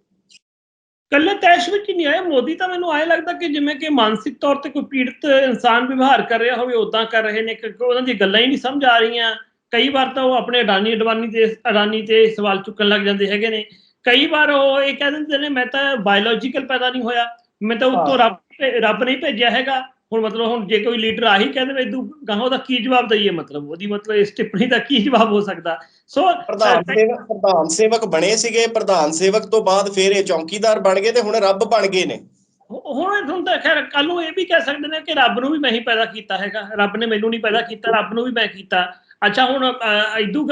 ਕੱਲੇ ਤੈਸ਼ ਵਿੱਚ ਹੀ ਨਹੀਂ ਆਇਆ ਮੋਦੀ ਤਾਂ ਮੈਨੂੰ ਆਏ ਲੱਗਦਾ ਕਿ ਜਿਵੇਂ ਕਿ ਮਾਨਸਿਕ ਤੌਰ ਤੇ ਕੋਈ ਪੀੜਤ ਇਨਸਾਨ ਵਿਵਹਾਰ ਕਰ ਰਿਹਾ ਹੋਵੇ ਉਦਾਂ ਕਰ ਰਹੇ ਨੇ ਕਿਉਂਕਿ ਉਹਨਾਂ ਦੀ ਗੱਲਾਂ ਹੀ ਨਹੀਂ ਸਮਝ ਆ ਰਹੀਆਂ। ਕਈ ਵਾਰ ਤਾਂ ਉਹ ਆਪਣੇ ਅਡਾਨੀ ਅਡਵਾਨੀ ਤੇ ਅਡਾਨੀ ਤੇ ਸਵਾਲ ਚੁੱਕਣ ਲੱਗ ਜਾਂਦੇ ਹੈਗੇ ਨੇ। ਕਈ ਵਾਰ ਉਹ ਇਹ ਕਹਿ ਦਿੰਦੇ ਨੇ ਮੈਂ ਤਾਂ ਬਾਇਓਲੋਜੀਕਲ ਪੈਦਾ ਨਹੀਂ ਹੋਇਆ ਮੈਂ ਤਾਂ ਉੱਤੋਂ ਰੱਬ ਰੱਬ ਨਹੀਂ ਭੇਜਿਆ ਹੈਗਾ। ਹੁਣ ਮਤਲਬ ਹੁਣ ਜੇ ਕੋਈ ਲੀਡਰ ਆਹੀ ਕਹਿ ਦੇਵੇ ਇਦੂ ਗਾਹਾਂ ਦਾ ਕੀ ਜਵਾਬ ਦਈਏ ਮਤਲਬ ਉਹਦੀ ਮਤਲਬ ਇਸ ਟਿੱਪਣੀ ਦਾ ਕੀ ਜਵਾਬ ਹੋ ਸਕਦਾ? ਸੋ ਪ੍ਰਧਾਨ ਸੇਵਕ ਪ੍ਰਧਾਨ ਸੇਵਕ ਬਣੇ ਸੀਗੇ ਪ੍ਰਧਾਨ ਸੇਵਕ ਤੋਂ ਬਾਅਦ ਫਿਰ ਇਹ ਚੌਕੀਦਾਰ ਬਣ ਗਏ ਤੇ ਹੁਣ ਰੱਬ ਬਣ ਗਏ ਨੇ। ਹੁਣ ਤੁਹਾਨੂੰ ਤਾਂ ਖੈਰ ਕੱਲ ਨੂੰ ਇਹ ਵੀ ਕਹਿ ਸਕਦੇ ਨੇ ਕਿ ਰੱਬ ਨੂੰ ਵੀ ਮੈਂ ਹੀ ਪੈਦਾ ਕੀਤਾ ਹੈਗਾ। ਰੱਬ ਨੇ ਮੈਨੂੰ ਨਹੀਂ ਪੈਦਾ ਕੀਤਾ ਰੱਬ ਨੂੰ ਵੀ ਮੈਂ ਕੀਤਾ। ਅੱਛਾ ਹੁਣ ਇਦੂ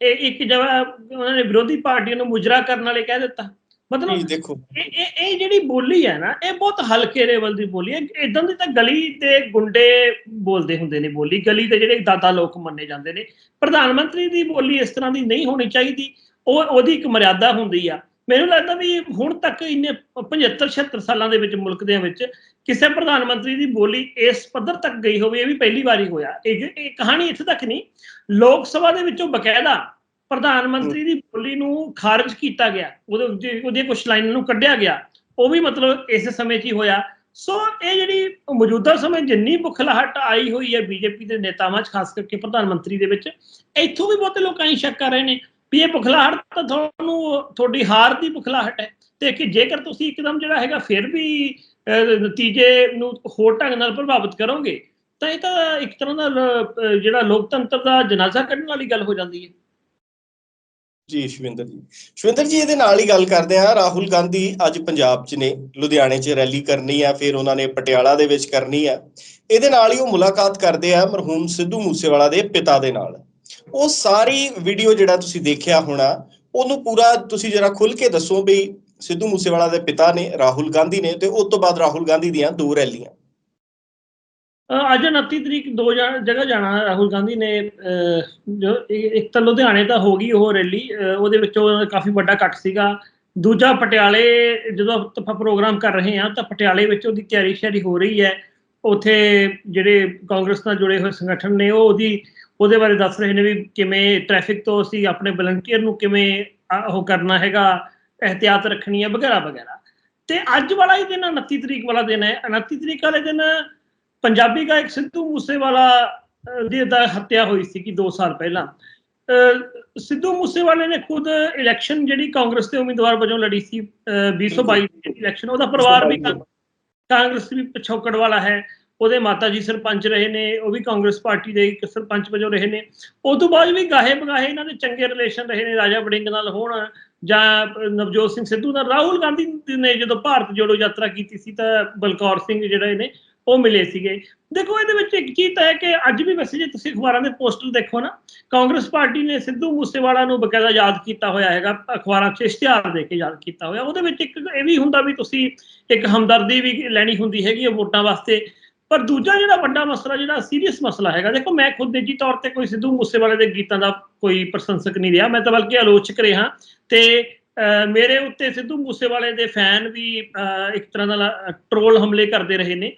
ਇਹ ਇੱਕ ਜਗ੍ਹਾ ਉਹਨਾਂ ਨੇ ਵਿਰੋਧੀ ਪਾਰਟੀਆਂ ਨੂੰ ਮੁਜਰਾ ਕਰਨ ਵਾਲੇ ਕਹਿ ਦਿੱਤਾ। ਮਤਲਬ ਦੇਖੋ। ਇਹ ਇਹ ਜਿਹੜੀ ਬੋਲੀ ਹੈ ਨਾ ਇਹ ਬਹੁਤ ਹਲਕੇ ਲੈਵਲ ਦੀ ਬੋਲੀ ਹੈ। ਇਦਾਂ ਦੀ ਤਾਂ ਗਲੀ ਦੇ ਗੁੰਡੇ ਬੋਲਦੇ ਹੁੰਦੇ ਨੇ ਬੋਲੀ। ਗਲੀ ਦੇ ਜਿਹੜੇ ਦਾਦਾ ਲੋਕ ਮੰਨੇ ਜਾਂਦੇ ਨੇ। ਪ੍ਰਧਾਨ ਮੰਤਰੀ ਦੀ ਬੋਲੀ ਇਸ ਤਰ੍ਹਾਂ ਦੀ ਨਹੀਂ ਹੋਣੀ ਚਾਹੀਦੀ। ਉਹ ਉਹਦੀ ਇੱਕ ਮਰਿਆਦਾ ਹੁੰਦੀ ਆ। ਮੈਨੂੰ ਲੱਗਦਾ ਵੀ ਹੁਣ ਤੱਕ ਇੰਨੇ 75 76 ਸਾਲਾਂ ਦੇ ਵਿੱਚ ਮੁਲਕ ਦੇ ਵਿੱਚ ਕਿਸੇ ਪ੍ਰਧਾਨ ਮੰਤਰੀ ਦੀ ਬੋਲੀ ਇਸ ਪੱਧਰ ਤੱਕ ਗਈ ਹੋਵੇ ਇਹ ਵੀ ਪਹਿਲੀ ਵਾਰੀ ਹੋਇਆ। ਇਹ ਕਹਾਣੀ ਇੱਥੇ ਤੱਕ ਨਹੀਂ। ਲੋਕ ਸਭਾ ਦੇ ਵਿੱਚੋਂ ਬਕਾਇਦਾ ਪ੍ਰਧਾਨ ਮੰਤਰੀ ਦੀ ਬੋਲੀ ਨੂੰ ਖਾਰਜ ਕੀਤਾ ਗਿਆ। ਉਹਦੇ ਉਹਦੀਆਂ ਕੁਝ ਲਾਈਨਾਂ ਨੂੰ ਕੱਢਿਆ ਗਿਆ। ਉਹ ਵੀ ਮਤਲਬ ਇਸ ਸਮੇਂ 'ਚ ਹੀ ਹੋਇਆ। ਸੋ ਇਹ ਜਿਹੜੀ ਮੌਜੂਦਾ ਸਮੇਂ ਜਿੰਨੀ ਬੁਖਲਾਹਟ ਆਈ ਹੋਈ ਹੈ ਬੀਜੇਪੀ ਦੇ ਨੇਤਾਵਾਂ 'ਚ ਖਾਸ ਕਰਕੇ ਪ੍ਰਧਾਨ ਮੰਤਰੀ ਦੇ ਵਿੱਚ ਇੱਥੋਂ ਵੀ ਬਹੁਤੇ ਲੋਕਾਂ ਹੀ ਸ਼ੱਕ ਕਰ ਰਹੇ ਨੇ ਵੀ ਇਹ ਬੁਖਲਾਹਟ ਤਾਂ ਤੁਹਾਨੂੰ ਤੁਹਾਡੀ ਹਾਰ ਦੀ ਬੁਖਲਾਹਟ ਹੈ। ਤੇ ਕਿ ਜੇਕਰ ਤੁਸੀਂ ਇੱਕਦਮ ਜਿਹੜਾ ਹੈਗਾ ਫਿਰ ਵੀ ਨਤੀਜੇ ਨੂੰ ਹੋਰ ਢੰਗ ਨਾਲ ਪ੍ਰਭਾਵਿਤ ਕਰੋਗੇ ਤਾਂ ਇਹ ਤਾਂ ਇੱਕ ਤਰ੍ਹਾਂ ਦਾ ਜਿਹੜਾ ਲੋਕਤੰਤਰ ਦਾ ਜਨਾਜ਼ਾ ਕੱਢਣ ਵਾਲੀ ਗੱਲ ਹੋ ਜਾਂਦੀ ਹੈ। ਜੀ, ਸ਼ਵਿੰਦਰ ਜੀ। ਸ਼ਵਿੰਦਰ ਜੀ, ਇਹਦੇ ਨਾਲ ਹੀ ਗੱਲ ਕਰਦੇ ਹਾਂ। ਰਾਹੁਲ ਗਾਂਧੀ ਅੱਜ ਪੰਜਾਬ 'ਚ ਨੇ। ਲੁਧਿਆਣੇ 'ਚ ਰੈਲੀ ਕਰਨੀ ਆ ਫਿਰ ਉਹਨਾਂ ਨੇ ਪਟਿਆਲਾ ਦੇ ਵਿੱਚ ਕਰਨੀ ਆ ਇਹਦੇ ਨਾਲ ਹੀ ਉਹ ਮੁਲਾਕਾਤ ਕਰਦੇ ਆ ਮਰਹੂਮ ਸਿੱਧੂ ਮੂਸੇਵਾਲਾ ਦੇ ਪਿਤਾ ਦੇ ਨਾਲ। ਉਹ ਸਾਰੀ ਵੀਡੀਓ ਜਿਹੜਾ ਤੁਸੀਂ ਦੇਖਿਆ ਹੋਣਾ, ਉਹਨੂੰ ਪੂਰਾ ਤੁਸੀਂ ਜਰਾ ਖੁੱਲ ਕੇ ਦੱਸੋ ਵੀ ਸਿੱਧੂ ਮੂਸੇਵਾਲਾ ਦੇ ਪਿਤਾ ਨੇ, ਰਾਹੁਲ ਗਾਂਧੀ ਨੇ ਤੇ ਉਸ ਤੋਂ ਬਾਅਦ ਰਾਹੁਲ ਗਾਂਧੀ ਦੀਆਂ ਦੋ ਰੈਲੀਆਂ। ਅੱਜ 29 ਤਰੀਕ ਦੋ ਜਾ- ਜਗ੍ਹਾ ਜਾਣਾ ਰਾਹੁਲ ਗਾਂਧੀ ਨੇ ਜੋ ਇੱਕ ਤਾਂ ਲੁਧਿਆਣੇ ਤਾਂ ਹੋ ਗਈ ਉਹ ਰੈਲੀ ਉਹਦੇ ਵਿੱਚੋਂ ਕਾਫੀ ਵੱਡਾ ਇਕੱਠ ਸੀਗਾ। ਦੂਜਾ ਪਟਿਆਲੇ, ਜਦੋਂ ਆਪਾਂ ਪ੍ਰੋਗਰਾਮ ਕਰ ਰਹੇ ਹਾਂ ਤਾਂ ਪਟਿਆਲੇ ਵਿੱਚ ਉਹਦੀ ਤਿਆਰੀ ਸ਼ੈਰੀ ਹੋ ਰਹੀ ਹੈ। ਉਥੇ ਜਿਹੜੇ ਕਾਂਗਰਸ ਨਾਲ ਜੁੜੇ ਹੋਏ ਸੰਗਠਨ ਨੇ, ਉਹ ਉਹਦੀ, ਉਹਦੇ ਬਾਰੇ ਦੱਸ ਰਹੇ ਨੇ ਵੀ ਕਿਵੇਂ ਟ੍ਰੈਫਿਕ ਤੋਂ ਅਸੀਂ ਆਪਣੇ ਵਲੰਟੀਅਰ ਨੂੰ ਕਿਵੇਂ ਉਹ ਕਰਨਾ ਹੈਗਾ ਇਹਤਿਆਤ ਰੱਖਣੀ ਹੈ, ਵਗੈਰਾ ਵਗੈਰਾ। ਤੇ ਅੱਜ ਵਾਲਾ ਹੀ ਦਿਨ 29 ਤਰੀਕ ਵਾਲਾ ਦਿਨ ਹੈ। 29 ਤਰੀਕ ਵਾਲੇ ਦਿਨ ਪੰਜਾਬੀ ਗਾਇਕ ਸਿੱਧੂ ਮੂਸੇਵਾਲਾ ਦੀ ਦਾ ਹੱਤਿਆ ਹੋਈ ਸੀ ਕਿ 2 ਸਾਲ ਪਹਿਲਾਂ। ਸਿੱਧੂ ਮੂਸੇਵਾਲੇ ਨੇ ਖੁਦ ਇਲੈਕਸ਼ਨ ਜਿਹੜੀ ਕਾਂਗਰਸ ਦੇ ਉਮੀਦਵਾਰ ਵਜੋਂ ਲੜੀ ਸੀ ਅਹ, 2022 ਦੀ ਇਲੈਕਸ਼ਨ ਉਹਦਾ ਪਰਿਵਾਰ ਵੀ ਕਾਂ- ਕਾਂਗਰਸ ਵੀ ਪਿਛੋਕੜ ਵਾਲਾ ਹੈ। ਉਹਦੇ ਮਾਤਾ ਜੀ ਸਰਪੰਚ ਰਹੇ ਨੇ ਉਹ ਵੀ ਕਾਂਗਰਸ ਪਾਰਟੀ ਦੇ ਇੱਕ ਸਰਪੰਚ ਵਜੋਂ ਰਹੇ ਨੇ। ਉਸ ਤੋਂ ਬਾਅਦ ਵੀ ਗਾਹੇ ਬਗਾਹੇ ਇਹਨਾਂ ਦੇ ਚੰਗੇ ਰਿਲੇਸ਼ਨ ਰਹੇ ਨੇ ਰਾਜਾ ਵੜਿੰਗ ਨਾਲ ਹੋਣ ਜਾਂ ਨਵਜੋਤ ਸਿੰਘ ਸਿੱਧੂ ਨਾਲ। ਰਾਹੁਲ ਗਾਂਧੀ ਨੇ ਜਦੋਂ ਭਾਰਤ ਜੋੜੋ ਯਾਤਰਾ ਕੀਤੀ ਸੀ ਤਾਂ ਬਲਕੌਰ ਸਿੰਘ ਜਿਹੜੇ ਨੇ ਉਹ ਮਿਲੇ ਸੀਗੇ। ਦੇਖੋ, ਇਹਦੇ ਵਿੱਚ ਇੱਕ ਚੀਜ਼ ਤਾਂ ਹੈ ਕਿ ਅੱਜ ਵੀ ਵੈਸੇ ਜੇ ਤੁਸੀਂ ਅਖਬਾਰਾਂ ਦੇ ਪੋਸਟਰ ਦੇਖੋ ਨਾ, ਕਾਂਗਰਸ ਪਾਰਟੀ ਨੇ ਸਿੱਧੂ ਮੂਸੇਵਾਲਾ ਨੂੰ ਬਕਾਇਦਾ ਯਾਦ ਕੀਤਾ ਹੋਇਆ ਹੈਗਾ, ਅਖਬਾਰਾਂ 'ਚ ਇਸ਼ਤਿਹਾਰ ਦੇ ਕੇ ਯਾਦ ਕੀਤਾ ਹੋਇਆ। ਉਹਦੇ ਵਿੱਚ ਇੱਕ ਇਹ ਵੀ ਹੁੰਦਾ ਵੀ ਤੁਸੀਂ ਇੱਕ ਹਮਦਰਦੀ ਵੀ ਲੈਣੀ ਹੁੰਦੀ ਹੈਗੀ ਹੈ ਵੋਟਾਂ ਵਾਸਤੇ। ਪਰ ਦੂਜਾ ਜਿਹੜਾ ਵੱਡਾ ਮਸਲਾ, ਜਿਹੜਾ ਸੀਰੀਅਸ ਮਸਲਾ ਹੈਗਾ, ਦੇਖੋ, ਮੈਂ ਖੁਦ ਨਿੱਜੀ ਤੌਰ ਤੇ ਕੋਈ ਸਿੱਧੂ ਮੂਸੇਵਾਲੇ ਦੇ ਗੀਤਾਂ ਦਾ ਕੋਈ ਪ੍ਰਸ਼ੰਸਕ ਨਹੀਂ ਰਿਹਾ। ਮੈਂ ਤਾਂ ਬਲਕਿ ਆਲੋਚਕ ਰਿਹਾ। ਤੇ ਮੇਰੇ ਉੱਤੇ ਸਿੱਧੂ ਮੂਸੇਵਾਲੇ ਦੇ ਫੈਨ ਵੀ ਇੱਕ ਤਰ੍ਹਾਂ ਦਾ ਟਰੋਲ ਹਮਲੇ ਕਰਦੇ ਰਹੇ ਨੇ।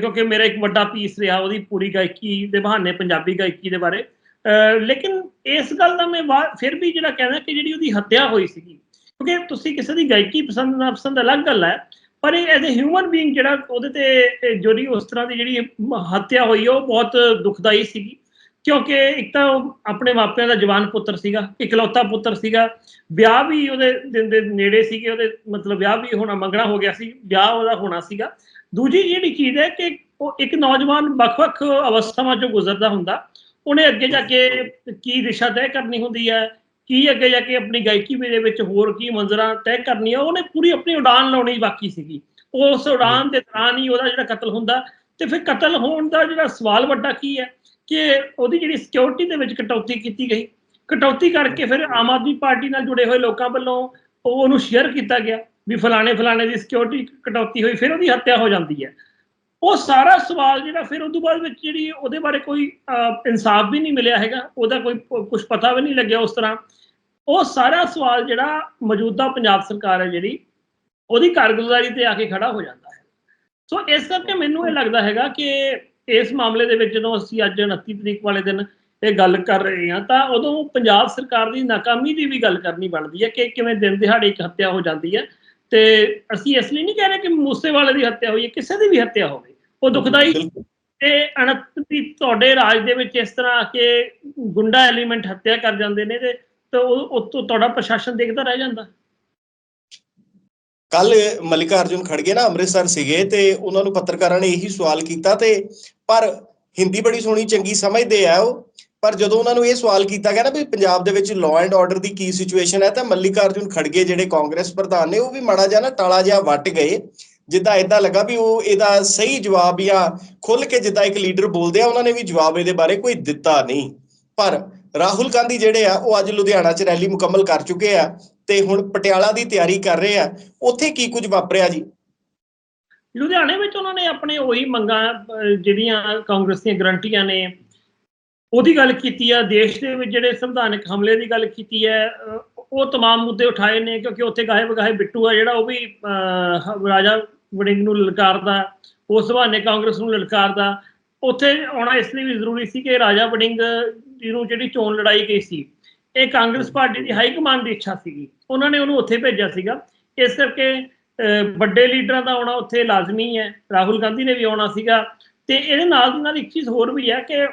ਕਿਉਂਕਿ ਮੇਰਾ ਇੱਕ ਵੱਡਾ ਪੀਸ ਰਿਹਾ ਉਹਦੀ ਪੂਰੀ ਗਾਇਕੀ ਦੇ ਬਹਾਨੇ ਪੰਜਾਬੀ ਗਾਇਕੀ ਦੇ ਬਾਰੇ। ਅਹ, ਲੇਕਿਨ ਇਸ ਗੱਲ ਦਾ ਮੈਂ ਵਾ- ਫਿਰ ਵੀ ਜਿਹੜਾ ਕਹਿੰਦਾ ਕਿ ਜਿਹੜੀ ਉਹਦੀ ਹੱਤਿਆ ਹੋਈ ਸੀਗੀ ਕਿਉਂਕਿ ਤੁਸੀਂ ਕਿਸੇ ਦੀ ਗਾਇਕੀ ਪਸੰਦ ਨਾ ਪਸੰਦ ਅਲੱਗ ਗੱਲ ਹੈ ਪਰ ਇਹ ਐਜ਼ ਅ ਹਿਊਮਨ ਬੀਇੰਗ ਜਿਹੜਾ ਉਹਦੇ ਤੇ ਜਿਹੜੀ ਉਸ ਤਰ੍ਹਾਂ ਦੀ ਜਿਹੜੀ ਹੱਤਿਆ ਹੋਈ ਉਹ ਬਹੁਤ ਦੁਖਦਾਈ ਸੀਗੀ। ਕਿਉਂਕਿ ਇੱਕ ਤਾਂ ਉਹ ਆਪਣੇ ਮਾਪਿਆਂ ਦਾ ਜਵਾਨ ਪੁੱਤਰ ਸੀਗਾ ਇਕਲੌਤਾ ਪੁੱਤਰ ਸੀਗਾ ਵਿਆਹ ਵੀ ਉਹਦੇ ਦਿਨ ਦੇ ਨੇੜੇ ਸੀਗੇ ਉਹਦੇ ਮਤਲਬ ਵਿਆਹ ਵੀ ਹੋਣਾ ਮੰਗਣਾ ਹੋ ਗਿਆ ਸੀ ਵਿਆਹ ਉਹਦਾ ਹੋਣਾ ਸੀਗਾ। ਦੂਜੀ ਜਿਹੜੀ ਚੀਜ਼ ਹੈ ਕਿ ਉਹ ਇੱਕ ਨੌਜਵਾਨ ਵੱਖ-ਵੱਖ ਅਵਸਥਾਵਾਂ ਚੋਂ ਗੁਜ਼ਰਦਾ ਹੁੰਦਾ, ਉਹਨੇ ਅੱਗੇ ਜਾ ਕੇ ਕੀ ਦਿਸ਼ਾ ਤੈਅ ਕਰਨੀ ਹੁੰਦੀ ਹੈ, ਕੀ ਅੱਗੇ ਜਾ ਕੇ ਆਪਣੀ ਗਾਇਕੀ ਦੇ ਵਿੱਚ ਹੋਰ ਕੀ ਮੰਜ਼ਰਾਂ ਤੈਅ ਕਰਨੀਆਂ, ਉਹਨੇ ਪੂਰੀ ਆਪਣੀ ਉਡਾਨ ਲਾਉਣੀ ਬਾਕੀ ਸੀਗੀ। ਉਸ ਉਡਾਨ ਦੇ ਦੌਰਾਨ ਹੀ ਉਹਦਾ ਜਿਹੜਾ ਕਤਲ ਹੁੰਦਾ ਤੇ ਫਿਰ ਕਤਲ ਹੋਣ ਦਾ ਜਿਹੜਾ ਸਵਾਲ ਵੱਡਾ ਕੀ ਹੈ ਕਿ ਉਹਦੀ ਜਿਹੜੀ ਸਿਕਿਉਰਿਟੀ ਦੇ ਵਿੱਚ ਕਟੌਤੀ ਕੀਤੀ ਗਈ। ਕਟੌਤੀ ਕਰਕੇ ਫਿਰ ਆਮ ਆਦਮੀ ਪਾਰਟੀ ਨਾਲ ਜੁੜੇ ਹੋਏ ਲੋਕਾਂ ਵੱਲੋਂ ਉਹ ਉਹਨੂੰ ਸ਼ੇਅਰ ਕੀਤਾ ਗਿਆ। ਵੀ ਫਲਾਣੇ ਫਲਾਣੇ ਦੀ ਸਿਕਿਉਰਿਟੀ ਕਟੌਤੀ ਹੋਈ, ਫਿਰ ਉਹਦੀ ਹੱਤਿਆ ਹੋ ਜਾਂਦੀ ਹੈ। ਉਹ ਸਾਰਾ ਸਵਾਲ ਜਿਹੜਾ ਫਿਰ ਉਸ ਤੋਂ ਬਾਅਦ ਵਿੱਚ ਜਿਹੜੀ ਉਹਦੇ ਬਾਰੇ ਕੋਈ ਇਨਸਾਫ ਵੀ ਨਹੀਂ ਮਿਲਿਆ ਹੈਗਾ, ਉਹਦਾ ਕੋਈ ਕੁਝ ਪਤਾ ਵੀ ਨਹੀਂ ਲੱਗਿਆ ਉਸ ਤਰ੍ਹਾਂ। ਉਹ ਸਾਰਾ ਸਵਾਲ ਜਿਹੜਾ ਮੌਜੂਦਾ ਪੰਜਾਬ ਸਰਕਾਰ ਹੈ ਜਿਹੜੀ, ਉਹਦੀ ਕਾਰਗੁਜ਼ਾਰੀ ਤੇ ਆ ਕੇ ਖੜਾ ਹੋ ਜਾਂਦਾ ਹੈ। ਸੋ ਇਸ ਕਰਕੇ ਮੈਨੂੰ ਇਹ ਲੱਗਦਾ ਹੈਗਾ ਕਿ ਇਸ ਮਾਮਲੇ ਦੇ ਵਿੱਚ ਜਦੋਂ ਅਸੀਂ ਅੱਜ 29 ਤਰੀਕ ਵਾਲੇ ਦਿਨ ਇਹ ਗੱਲ ਕਰ ਰਹੇ ਹਾਂ, ਤਾਂ ਉਦੋਂ ਪੰਜਾਬ ਸਰਕਾਰ ਦੀ ਨਾਕਾਮੀ ਦੀ ਵੀ ਗੱਲ ਕਰਨੀ ਬਣਦੀ ਹੈ ਕਿ ਕਿਵੇਂ ਦਿਨ ਦਿਹਾੜੇ ਇੱਕ ਹੱਤਿਆ ਹੋ ਜਾਂਦੀ ਹੈ। ਤੇ ਅਸੀਂ ਇਸ ਲਈ ਨਹੀਂ ਕਹਿ ਰਹੇ ਕਿ ਮੂਸੇਵਾਲੇ ਦੀ ਹੱਤਿਆ ਹੋਈ ਹੈ ਕਿਸੇ ਦੀ ਵੀ ਹੱਤਿਆ ਹੋਵੇ। ਉਹ ਦੁਖਦਾਈ। ਤੇ ਅਣਤ ਦੀ ਤੁਹਾਡੇ ਰਾਜ ਦੇ ਵਿੱਚ ਇਸ ਤਰ੍ਹਾਂ ਆ ਕੇ ਗੁੰਡਾ ਐਲੀਮੈਂਟ ਹੱਤਿਆ ਕਰ ਜਾਂਦੇ ਨੇ ਤੇ ਤਾਂ ਉਹ ਤੁਹਾਡਾ ਪ੍ਰਸ਼ਾਸਨ ਦੇਖਦਾ ਰਹਿ ਜਾਂਦਾ। ਕੱਲ ਮਲਿਕਾ ਅਰਜੁਨ ਖੜਗੇ ਨਾ ਅੰਮ੍ਰਿਤਸਰ ਸੀਗੇ ਤੇ ਉਹਨਾਂ ਨੂੰ ਪੱਤਰਕਾਰਾਂ ਨੇ ਇਹੀ ਸਵਾਲ ਕੀਤਾ ਤੇ ਪਰ ਹਿੰਦੀ ਬੜੀ ਸੋਹਣੀ ਚੰਗੀ ਸਮਝਦੇ ਆ ਉਹ। ਪਰ ਜਦੋਂ ਉਹਨਾਂ ਨੂੰ ਇਹ ਸਵਾਲ ਕੀਤਾ ਗਿਆ ਨਾ ਵੀ ਪੰਜਾਬ ਦੇ ਵਿੱਚ ਲਾਅ ਐਂਡ ਆਰਡਰ ਦੀ ਕੀ ਸਿਚੁਏਸ਼ਨ ਹੈ, ਤਾਂ ਮਲਿਕਾ ਅਰਜੁਨ ਖੜਗੇ ਜਿਹੜੇ ਕਾਂਗਰਸ ਪ੍ਰਧਾਨ ਨੇ, ਉਹ ਵੀ ਮਾੜਾ ਜਿਹਾ ਨਾ ਟਾਲਾ ਜਿਹਾ ਵੱਟ ਗਏ, ਜਿੱਦਾਂ ਇਦਾਂ ਲੱਗਾ ਵੀ ਉਹ ਇਹਦਾ ਸਹੀ ਜਵਾਬ ਜਾਂ ਖੁੱਲ ਕੇ ਜਿੱਦਾਂ ਇੱਕ ਲੀਡਰ ਬੋਲਦੇ ਆ, ਉਹਨਾਂ ਨੇ ਵੀ ਜਵਾਬ ਇਹਦੇ ਬਾਰੇ ਕੋਈ ਦਿੱਤਾ ਨਹੀਂ। ਪਰ ਰਾਹੁਲ ਗਾਂਧੀ ਜਿਹੜੇ ਆ, ਉਹ ਅੱਜ ਲੁਧਿਆਣਾ 'ਚ ਰੈਲੀ ਮੁਕੰਮਲ ਕਰ ਚੁੱਕੇ ਆ ਤੇ ਹੁਣ ਪਟਿਆਲਾ ਦੀ ਤਿਆਰੀ ਕਰ ਰਹੇ ਆ। ਉੱਥੇ ਕੀ ਕੁਝ ਵਾਪਰਿਆ ਜੀ? ਲੁਧਿਆਣੇ ਵਿੱਚ ਉਹਨਾਂ ਨੇ ਆਪਣੇ ਉਹੀ ਮੰਗਾਂ ਜਿਹੜੀਆਂ ਕਾਂਗਰਸ ਦੀਆਂ ਗਰੰਟੀਆਂ ਨੇ ਉਹਦੀ ਗੱਲ ਕੀਤੀ ਆ ਦੇਸ਼ ਦੇ ਵਿੱਚ ਜਿਹੜੇ ਸੰਵਿਧਾਨਕ ਹਮਲੇ ਦੀ ਗੱਲ ਕੀਤੀ ਹੈ ਅਹ, ਉਹ तमाम ਮੁੱਦੇ ਉਠਾਏ ਨੇ ਕਿਉਂਕਿ ਉੱਥੇ ਗਾਹੇ ਬਗਾਹੇ ਬਿੱਟੂ ਆ ਜਿਹੜਾ ਉਹ ਵੀ ਅਹ, ਰਾਜਾ ਵੜਿੰਗ ਨੂੰ ਲਲਕਾਰਦਾ ਉਸ ਬਹਾਨੇ ਕਾਂਗਰਸ ਨੂੰ ਲਲਕਾਰਦਾ ਉੱਥੇ ਆਉਣਾ ਇਸ ਲਈ ਵੀ ਜ਼ਰੂਰੀ ਸੀ ਕਿ ਰਾਜਾ ਵੜਿੰਗ ਜੀ ਨੂੰ ਜਿਹੜੀ ਚੋਣ ਲੜਾਈ ਗਈ ਸੀ ਇਹ ਕਾਂਗਰਸ ਪਾਰਟੀ ਦੀ ਹਾਈ ਕਮਾਂਡ ਦੀ ਇੱਛਾ ਸੀਗੀ ਉਹਨਾਂ ਨੇ ਉਹਨੂੰ ਉੱਥੇ ਭੇਜਿਆ ਸੀਗਾ ਇਸ ਕਰਕੇ ਅਹ, ਵੱਡੇ ਲੀਡਰਾਂ ਦਾ ਆਉਣਾ ਉੱਥੇ ਲਾਜ਼ਮੀ ਹੈ ਰਾਹੁਲ ਗਾਂਧੀ ਨੇ ਵੀ ਆਉਣਾ ਸੀਗਾ ਤੇ ਇਹਦੇ ਨਾਲ ਦੀ ਨਾਲ ਇੱਕ ਚੀਜ਼ ਹੋਰ ਵੀ ਹੈ ਕਿ